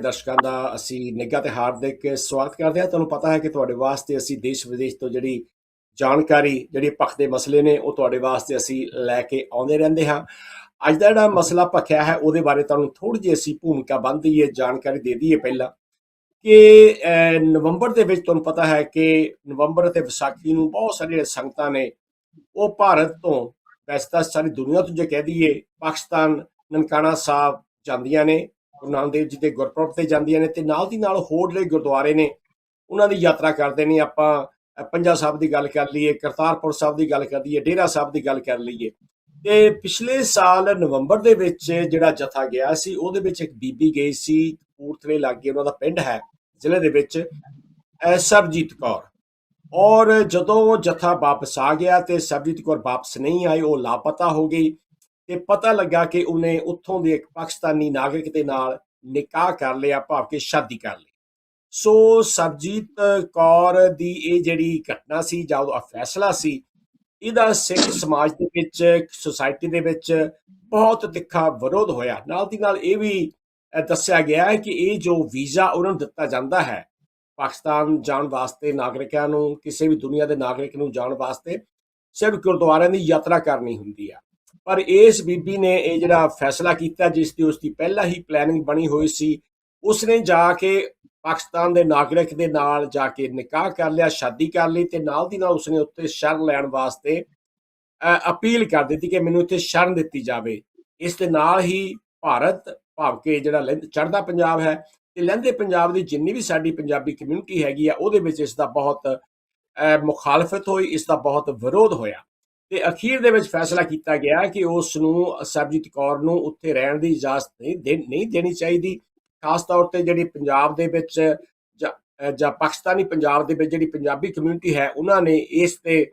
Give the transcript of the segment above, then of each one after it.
ਦਰਸ਼ਕਾਂ ਦਾ ਅਸੀਂ ਨਿੱਘਾ ਤੇ ਹਾਰਦਿਕ ਸਵਾਗਤ ਕਰਦੇ ਹਾਂ। ਤੁਹਾਨੂੰ ਪਤਾ ਹੈ ਕਿ ਤੁਹਾਡੇ ਵਾਸਤੇ ਅਸੀਂ ਦੇਸ਼ ਵਿਦੇਸ਼ ਤੋਂ ਜਿਹੜੀ ਜਾਣਕਾਰੀ, ਜਿਹੜੀ ਪੱਖ ਦੇ ਮਸਲੇ ਨੇ, ਉਹ ਤੁਹਾਡੇ ਵਾਸਤੇ ਅਸੀਂ ਲੈ ਕੇ ਆਉਂਦੇ ਰਹਿੰਦੇ ਹਾਂ। ਅੱਜ ਦਾ ਜਿਹੜਾ ਮਸਲਾ ਭਖਿਆ ਹੈ, ਉਹਦੇ ਬਾਰੇ ਤੁਹਾਨੂੰ ਥੋੜੀ ਜਿਹੀ ਅਸੀਂ ਭੂਮਿਕਾ ਬੰਦ ਦਈਏ, ਜਾਣਕਾਰੀ ਦੇ ਦਈਏ ਪਹਿਲਾਂ ਕਿ ਨਵੰਬਰ ਦੇ ਵਿੱਚ ਤੁਹਾਨੂੰ ਪਤਾ ਹੈ ਕਿ ਨਵੰਬਰ ਅਤੇ ਵਿਸਾਖੀ ਨੂੰ ਬਹੁਤ ਸਾਰੇ ਜਿਹੜੇ ਸੰਗਤਾਂ ਨੇ, ਉਹ ਭਾਰਤ ਤੋਂ ਵੈਸੇ ਤਾਂ ਸਾਰੀ ਦੁਨੀਆ ਤੋਂ ਜੇ ਕਹਿ ਦਈਏ, ਪਾਕਿਸਤਾਨ, ਨਨਕਾਣਾ ਸਾਹਿਬ ਜਾਂਦੀਆਂ ਨੇ। ਗੁਰੂ ਨਾਨਕ ਦੇਵ ਜੀ ਦੇ ਗੁਰਪੁਰਬ ਤੇ ਜਾਂਦੀਆਂ ਨੇ ਤੇ ਨਾਲ ਦੀ ਨਾਲ ਹੋਰ ਜਿਹੜੇ ਗੁਰਦੁਆਰੇ ਨੇ ਉਹਨਾਂ ਦੀ ਯਾਤਰਾ ਕਰਦੇ ਨੇ ਆਪਾਂ ਅਹ, ਪੰਜਾ ਸਾਹਿਬ ਦੀ ਗੱਲ ਕਰ ਲਈਏ ਕਰਤਾਰਪੁਰ ਸਾਹਿਬ ਦੀ ਗੱਲ ਕਰ ਲਈਏ ਡੇਰਾ ਸਾਹਿਬ ਦੀ ਗੱਲ ਕਰ ਲਈਏ। ਤੇ ਪਿਛਲੇ ਸਾਲ ਨਵੰਬਰ ਦੇ ਵਿੱਚ ਜਿਹੜਾ ਜਥਾ ਗਿਆ ਸੀ ਉਹਦੇ ਵਿੱਚ ਇੱਕ ਬੀਬੀ ਗਈ ਸੀ ਕਪੂਰਥਲੇ ਲਾਗੇ ਉਹਨਾਂ ਦਾ ਪਿੰਡ ਹੈ ਜ਼ਿਲ੍ਹੇ ਦੇ ਵਿੱਚ ਅਹ, ਸਰਬਜੀਤ ਕੌਰ। ਔਰ ਜਦੋਂ ਉਹ ਜਥਾ ਵਾਪਸ ਆ ਗਿਆ ਤੇ ਸਰਬਜੀਤ ਕੌਰ ਵਾਪਸ ਨਹੀਂ ਆਈ ਉਹ ਲਾਪਤਾ ਹੋ ਗਈ। ਤੇ ਪਤਾ ਲੱਗਾ ਕਿ ਉਹਨੇ ਉੱਥੋਂ ਦੇ ਇੱਕ ਪਾਕਿਸਤਾਨੀ ਨਾਗਰਿਕ ਦੇ ਨਾਲ ਨਿਕਾਹ ਕਰ ਲਿਆ, ਭਾਵ ਕਿ ਸ਼ਾਦੀ ਕਰ ਲਈ। ਸੋ ਸਰਬਜੀਤ ਕੌਰ ਦੀ ਇਹ ਜਿਹੜੀ ਘਟਨਾ ਸੀ ਜਾਂ ਉਹਦਾ ਫੈਸਲਾ ਸੀ, ਇਹਦਾ ਸਿੱਖ ਸਮਾਜ ਦੇ ਵਿੱਚ ਸੁਸਾਇਟੀ ਦੇ ਵਿੱਚ ਬਹੁਤ ਤਿੱਖਾ ਵਿਰੋਧ ਹੋਇਆ। ਨਾਲ ਦੀ ਨਾਲ ਇਹ ਵੀ ਦੱਸਿਆ ਗਿਆ ਹੈ ਕਿ ਇਹ ਜੋ ਵੀਜ਼ਾ ਉਹਨਾਂ ਨੂੰ ਦਿੱਤਾ ਜਾਂਦਾ ਹੈ, ਪਾਕਿਸਤਾਨ ਜਾਣ ਵਾਸਤੇ ਨਾਗਰਿਕਾਂ ਨੂੰ, ਕਿਸੇ ਵੀ ਦੁਨੀਆ ਦੇ ਨਾਗਰਿਕ ਨੂੰ ਜਾਣ ਵਾਸਤੇ, ਸਿਰਫ ਗੁਰਦੁਆਰਿਆਂ ਦੀ ਯਾਤਰਾ ਕਰਨੀ ਹੁੰਦੀ ਆ। ਪਰ ਇਸ ਬੀਬੀ ਨੇ ਇਹ ਜਿਹੜਾ ਫੈਸਲਾ ਕੀਤਾ, ਜਿਸ ਦੀ ਉਸ ਦੀ ਪਹਿਲਾਂ ਹੀ ਪਲੈਨਿੰਗ ਬਣੀ ਹੋਈ ਸੀ, ਉਸਨੇ ਜਾ ਕੇ ਪਾਕਿਸਤਾਨ ਦੇ ਨਾਗਰਿਕ ਦੇ ਨਾਲ ਜਾ ਕੇ ਨਿਕਾਹ ਕਰ ਲਿਆ, ਸ਼ਾਦੀ ਕਰ ਲਈ ਤੇ ਨਾਲ ਦੀ ਨਾਲ ਉਸਨੇ ਉੱਤੇ ਸ਼ਰਨ ਲੈਣ ਵਾਸਤੇ ਅਪੀਲ ਕਰ ਦਿੱਤੀ ਕਿ ਮੈਨੂੰ ਇੱਥੇ ਸ਼ਰਨ ਦਿੱਤੀ ਜਾਵੇ। ਇਸ ਦੇ ਨਾਲ ਹੀ ਭਾਰਤ ਭਾਵ ਕਿ ਜਿਹੜਾ ਲਹਿੰ- ਚੜ੍ਹਦਾ ਪੰਜਾਬ ਹੈ ਤੇ ਲਹਿੰਦੇ ਪੰਜਾਬ ਦੀ ਜਿੰਨੀ ਵੀ ਸਾਡੀ ਪੰਜਾਬੀ ਕਮਿਊਨਿਟੀ ਹੈਗੀ ਆ, ਉਹਦੇ ਵਿੱਚ ਇਸ ਦਾ ਬਹੁਤ ਮੁਖਾਲਫਤ ਹੋਈ, ਇਸ ਦਾ ਬਹੁਤ ਵਿਰੋਧ ਹੋਇਆ। ਤੇ ਅਖੀਰ ਦੇ ਵਿੱਚ ਫੈਸਲਾ ਕੀਤਾ ਗਿਆ ਕਿ ਉਸ ਨੂੰ ਸਰਬਜੀਤ ਕੌਰ ਨੂੰ ਉੱਥੇ ਰਹਿਣ ਦੀ ਇਜਾਜ਼ਤ ਨਹੀਂ ਦੇ- ਨਹੀਂ ਦੇਣੀ ਚਾਹੀਦੀ। ਖਾਸ ਤੌਰ ਤੇ ਜਿਹੜੀ ਪੰਜਾਬ ਦੇ ਵਿੱਚ ਜਾਂ ਪਾਕਿਸਤਾਨੀ ਪੰਜਾਬ ਦੇ ਵਿੱਚ ਜਿਹੜੀ ਪੰਜਾਬੀ ਕਮਿਊਨਿਟੀ ਹੈ, ਉਹਨਾਂ ਨੇ ਇਸ ਦੇ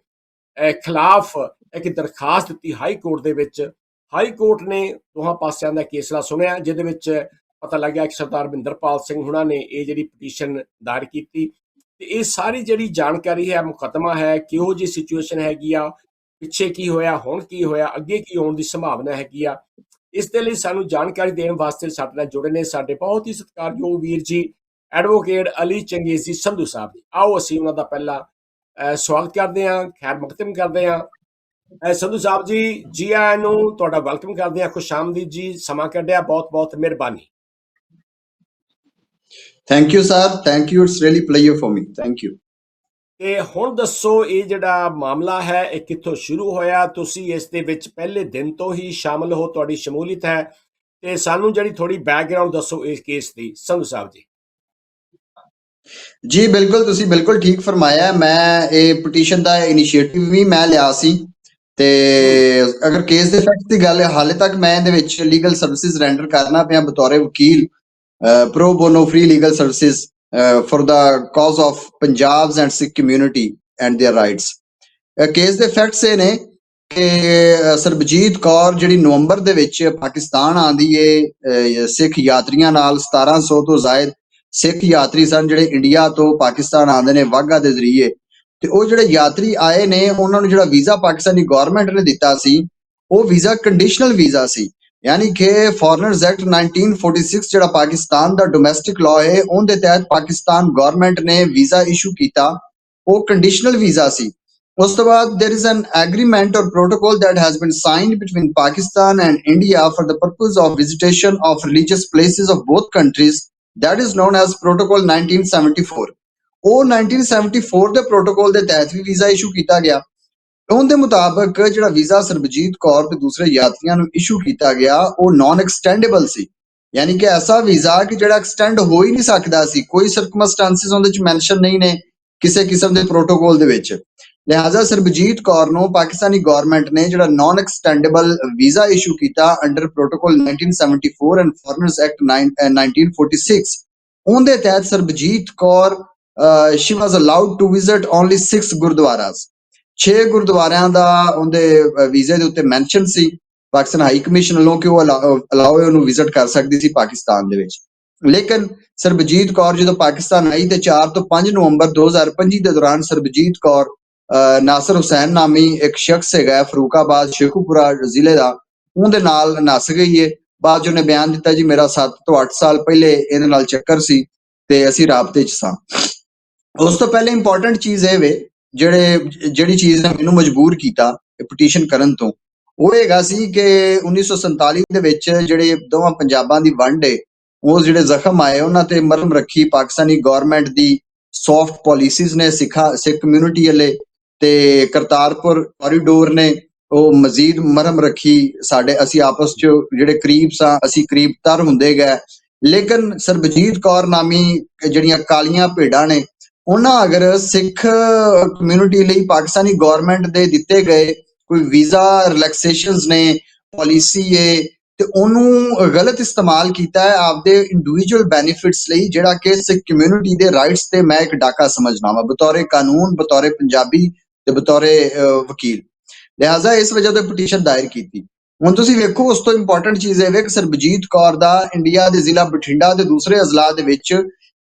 ਖਿਲਾਫ ਇੱਕ ਦਰਖਾਸਤ ਦਿੱਤੀ ਹਾਈ ਕੋਰਟ ਦੇ ਵਿੱਚ। ਹਾਈ ਕੋਰਟ ਨੇ ਦੋਹਾਂ ਪਾਸਿਆਂ ਦਾ ਕੇਸਲਾ ਸੁਣਿਆ, ਜਿਹਦੇ ਵਿੱਚ ਪਤਾ ਲੱਗਿਆ ਕਿ ਸਰਦਾਰ ਬਿੰਦਰਪਾਲ ਸਿੰਘ ਹੁਣਾਂ ਨੇ ਇਹ ਜਿਹੜੀ ਪਟੀਸ਼ਨ ਦਾਇਰ ਕੀਤੀ। ਤੇ ਇਹ ਸਾਰੀ ਜਿਹੜੀ ਜਾਣਕਾਰੀ ਹੈ, ਮੁਕੱਦਮਾ ਹੈ, ਕਿਹੋ ਜੀ ਸਿਚੁਏਸ਼ਨ ਹੈਗੀ ਆ ਪਿੱਛੇ ਕੀ ਹੋਇਆ ਹੁਣ ਕੀ ਹੋਇਆ ਅੱਗੇ ਕੀ ਹੋਣ ਦੀ ਸੰਭਾਵਨਾ ਹੈਗੀ ਆ ਇਸ ਦੇ ਲਈ ਸਾਨੂੰ ਜਾਣਕਾਰੀ ਦੇਣ ਵਾਸਤੇ ਸਾਡੇ ਨਾਲ ਜੁੜੇ ਨੇ ਸਾਡੇ ਬਹੁਤ ਹੀ ਸਤਿਕਾਰਯੋਗ ਵੀਰ ਜੀ ਐਡਵੋਕੇਟ ਅਲੀ ਚੰਗੇਜ਼ੀ ਸੰਧੂ ਸਾਹਿਬ ਜੀ ਆਓ ਅਸੀਂ ਉਹਨਾਂ ਦਾ ਪਹਿਲਾ ਸਵਾਗਤ ਕਰਦੇ ਹਾਂ ਖੈਰ ਮਕਦਮ ਕਰਦੇ ਹਾਂ ਸੰਧੂ ਸਾਹਿਬ ਜੀ ਜੀ ਆਇਆਂ ਨੂੰ ਤੁਹਾਡਾ ਵੈਲਕਮ ਕਰਦੇ ਹਾਂ ਖੁਸ਼ ਆਮਦੀਦ ਜੀ ਸਮਾਂ ਕੱਢਿਆ ਬਹੁਤ ਬਹੁਤ ਮਿਹਰਬਾਨੀ Thank you, sir. Thank you. It's really pleasure for me. Thank you. ਤੇ ਹੁਣ ਦੱਸੋ ਇਹ ਜਿਹੜਾ ਮਾਮਲਾ ਹੈ, ਇਹ ਕਿੱਥੋਂ ਸ਼ੁਰੂ ਹੋਇਆ? ਤੁਸੀਂ ਇਸ ਦੇ ਵਿੱਚ ਪਹਿਲੇ ਦਿਨ ਤੋਂ ਹੀ ਸ਼ਾਮਲ ਹੋ, ਤੁਹਾਡੀ ਸ਼ਮੂਲੀਅਤ ਹੈ। ਤੇ ਸਾਨੂੰ ਜਿਹੜੀ ਥੋੜੀ ਬੈਕਗ੍ਰਾਉਂਡ ਦੱਸੋ ਇਸ ਕੇਸ ਦੀ। ਸੰਧੂ ਸਾਹਿਬ ਜੀ। ਜੀ, ਬਿਲਕੁਲ, ਤੁਸੀਂ ਬਿਲਕੁਲ ਠੀਕ ਫਰਮਾਇਆ ਮੈਂ ਇਹ ਪਟੀਸ਼ਨ ਦਾ ਇਨੀਸ਼ੀਏਟਿਵ ਵੀ ਮੈਂ ਲਿਆ ਸੀ। ਤੇ ਅਗਰ ਕੇਸ ਦੇ ਫੈਕਟ ਦੀ ਗੱਲ ਹਾਲੇ ਤੱਕ ਮੈਂ ਇਹਦੇ ਵਿੱਚ ਲੀਗਲ ਸਰਵਿਸਿਜ਼ ਰੈਂਡਰ ਕਰਨਾ ਪਿਆ ਬਤੌਰੇ ਵਕੀਲ pro bono free legal services for the cause of Punjab's and Sikh community and their rights. Case ਦੇ ਫੈਕਟਸ ਇਹ ਨੇ ਕਿ ਸਰਬਜੀਤ ਕੌਰ ਜਿਹੜੀ ਨਵੰਬਰ ਦੇ ਵਿੱਚ ਪਾਕਿਸਤਾਨ ਆਂਦੀ ਏ ਸਿੱਖ ਯਾਤਰੀਆਂ ਨਾਲ 1700 ਤੋਂ ਜ਼ਾਇਦ ਸਿੱਖ ਯਾਤਰੀ ਸਨ ਜਿਹੜੇ ਇੰਡੀਆ ਤੋਂ ਪਾਕਿਸਤਾਨ ਆਂਦੇ ਨੇ ਵਾਗਾ ਦੇ ਜ਼ਰੀਏ। ਤੇ ਉਹ ਜਿਹੜੇ ਯਾਤਰੀ ਆਏ ਨੇ, ਉਹਨਾਂ ਨੂੰ ਜਿਹੜਾ ਵੀਜ਼ਾ ਪਾਕਿਸਤਾਨੀ ਗਵਰਨਮੈਂਟ ਨੇ ਦਿੱਤਾ ਸੀ, ਉਹ ਵੀਜ਼ਾ ਕੰਡੀਸ਼ਨਲ ਵੀਜ਼ਾ ਸੀ। ਯਾਨੀ ਕਿ ਫੋਰਨਰਸ ਐਕਟ 1946 ਜਿਹੜਾ ਪਾਕਿਸਤਾਨ ਦਾ ਡੋਮੈਸਟਿਕ ਲਾਅ ਹੈ ਉਹਦੇ ਤਹਿਤ ਪਾਕਿਸਤਾਨ ਗਵਰਨਮੈਂਟ ਨੇ ਵੀਜ਼ਾ ਇਸ਼ੂ ਕੀਤਾ ਉਹ ਕੰਡੀਸ਼ਨਲ ਵੀਜ਼ਾ ਸੀ ਉਸ ਤੋਂ ਬਾਅਦ there is an agreement or protocol that has been signed between Pakistan and India for the purpose of visitation of religious places of both countries that is known as protocol 1974 ਉਹ 1974 ਦੇ protocol ਦੇ ਤਹਿਤ ਵੀ visa issue ਕੀਤਾ ਗਿਆ ਉਹਦੇ ਮੁਤਾਬਕ ਜਿਹੜਾ visa Sarabjit Kaur ਤੇ ਦੂਸਰੇ ਯਾਤਰੀਆਂ ਨੂੰ ਇਸ਼ੂ ਕੀਤਾ ਗਿਆ, ਉਹ ਨਾਨ ਐਕਸਟੈਂਡੇਬਲ ਸੀ। ਯਾਨੀ ਕਿ ਐਸਾ ਵੀਜ਼ਾ ਕਿ ਜਿਹੜਾ ਐਕਸਟੈਂਡ ਹੋ ਹੀ ਨਹੀਂ ਸਕਦਾ ਸੀ, ਕੋਈ ਸਰਕਮਸਟੈਂਸਸ ਉਹਦੇ ਵਿੱਚ ਮੈਂਸ਼ਨ ਨਹੀਂ ਨੇ ਕਿਸੇ ਕਿਸਮ ਦੇ ਪ੍ਰੋਟੋਕਾਲ ਦੇ ਵਿੱਚ। ਲਿਹਾਜ਼ਾ ਸਰਬਜੀਤ ਕੌਰ ਨੂੰ ਪਾਕਿਸਤਾਨੀ ਗਵਰਨਮੈਂਟ ਨੇ ਜਿਹੜਾ ਨਾਨ ਐਕਸਟੈਂਡੇਬਲ ਵੀਜ਼ਾ ਇਸ਼ੂ ਕੀਤਾ under protocol 1974 and foreigners act 1946 ਉਹਦੇ ਤਹਿਤ Sarabjit Kaur she was allowed to visit only 6 gurdwaras. 6 ਗੁਰਦੁਆਰਿਆਂ ਦਾ ਉਹਦੇ ਵੀਜ਼ੇ ਦੇ ਉੱਤੇ ਮੈਂਸ਼ਨ ਸੀ। ਪਾਕਿਸਤਾਨ ਹਾਈ ਕਮਿਸ਼ਨ ਵੱਲੋਂ ਕਿ ਉਹ ਅਲਾਉ ਉਹਨੂੰ ਵਿਜ਼ਿਟ ਕਰ ਸਕਦੀ ਸੀ ਪਾਕਿਸਤਾਨ ਦੇ ਵਿੱਚ। ਲੇਕਿਨ ਸਰਬਜੀਤ ਕੌਰ ਜਦੋਂ ਪਾਕਿਸਤਾਨ ਆਈ ਤੇ 4 ਤੋਂ 5 ਨਵੰਬਰ 2025 ਦੇ ਦੌਰਾਨ ਸਰਬਜੀਤ ਕੌਰ ਨਾਸਰ ਹੁਸੈਨ ਨਾਮੀ ਇੱਕ ਸ਼ਖਸ ਹੈਗਾ ਹੈ, ਫਰੂਕਾਬਾਦ ਸ਼ੇਖੂਪੁਰਾ ਜ਼ਿਲ੍ਹੇ ਦਾ। ਉਹਦੇ ਨਾਲ ਨਸ ਗਈ ਏ। ਬਾਅਦ 'ਚ ਉਹਨੇ ਬਿਆਨ ਦਿੱਤਾ ਜੀ ਮੇਰਾ 7 ਤੋਂ 8 ਸਾਲ ਪਹਿਲੇ ਇਹਦੇ ਨਾਲ ਚੱਕਰ ਸੀ ਤੇ ਅਸੀਂ ਰਾਬਤੇ 'ਚ ਸਾਂ। ਉਸ ਤੋਂ ਪਹਿਲੇ ਇੰਪੋਰਟੈਂਟ ਚੀਜ਼ ਇਹ ਵੇ ਜਿਹੜੇ, ਜਿਹੜੀ ਚੀਜ਼ ਨੇ ਮੈਨੂੰ ਮਜਬੂਰ ਕੀਤਾ ਪਟੀਸ਼ਨ ਕਰਨ ਤੋਂ, ਉਹ ਹੈਗਾ ਸੀ ਕਿ 1947 ਦੇ ਵਿੱਚ ਜਿਹੜੇ ਦੋਵਾਂ ਪੰਜਾਬਾਂ ਦੀ ਵੰਡ ਏ, ਉਹ ਜਿਹੜੇ ਜ਼ਖਮ ਆਏ, ਉਹਨਾਂ ਤੇ ਮਰਮ ਰੱਖੀ ਪਾਕਿਸਤਾਨੀ ਗਵਰਨਮੈਂਟ ਦੀ ਸੌਫਟ ਪਾਲਿਸੀਜ਼ ਨੇ, ਸਿੱਖਾ, ਸਿੱਖ ਕਮਿਊਨਿਟੀ ਵਾਲੇ ਤੇ ਕਰਤਾਰਪੁਰ ਕੋਰੀਡੋਰ ਨੇ, ਉਹ ਮਜ਼ੀਦ ਮਰਮ ਰੱਖੀ ਸਾਡੇ, ਅਸੀਂ ਆਪਸ ਚ ਜਿਹੜੇ ਕਰੀਬ ਸਾਂ ਅਸੀਂ ਕਰੀਬ ਤਰ ਹੁੰਦੇ ਗਏ। ਲੇਕਿਨ ਸਰਬਜੀਤ ਕੌਰ ਨਾਮੀ ਜਿਹੜੀਆਂ ਕਾਲੀਆਂ ਭੇਡਾਂ ਨੇ ਉਹਨਾਂ ਅਗਰ ਸਿੱਖ ਕਮਿਊਨਿਟੀ ਲਈ ਪਾਕਿਸਤਾਨੀ ਗਵਰਨਮੈਂਟ ਦੇ ਦਿੱਤੇ ਗਏ ਕੋਈ ਵੀਜ਼ਾ ਰਿਲੈਕਸੇਸ਼ਨਸ ਨੇ ਪਾਲਿਸੀ ਏ, ਤੇ ਉਹਨੂੰ ਗਲਤ ਇਸਤੇਮਾਲ ਕੀਤਾ ਹੈ ਆਪਦੇ ਇੰਡੀਵਿਜੂਅਲ ਬੈਨੀਫਿਟਸ ਲਈ, ਜਿਹੜਾ ਕਿ ਸਿੱਖ ਕਮਿਊਨਿਟੀ ਦੇ ਰਾਈਟਸ ਤੇ ਮੈਂ ਇੱਕ ਡਾਕਾ ਸਮਝਣਾ ਵਾ, ਬਤੌਰੇ ਕਾਨੂੰਨ, ਬਤੌਰੇ ਪੰਜਾਬੀ ਤੇ ਬਤੌਰੇ ਵਕੀਲ। ਲਿਹਾਜ਼ਾ ਇਸ ਵਜ੍ਹਾ ਤੋਂ ਪਟੀਸ਼ਨ ਦਾਇਰ ਕੀਤੀ। ਹੁਣ ਤੁਸੀਂ ਵੇਖੋ, ਉਸ ਤੋਂ ਇੰਪੋਰਟੈਂਟ ਚੀਜ਼ ਇਹ ਵੇ ਕਿ ਸਰਬਜੀਤ ਕੌਰ ਦਾ ਇੰਡੀਆ ਦੇ ਜ਼ਿਲ੍ਹਾ ਬਠਿੰਡਾ ਦੇ ਦੂਸਰੇ ਅਜ਼ਲਾ ਦੇ ਵਿੱਚ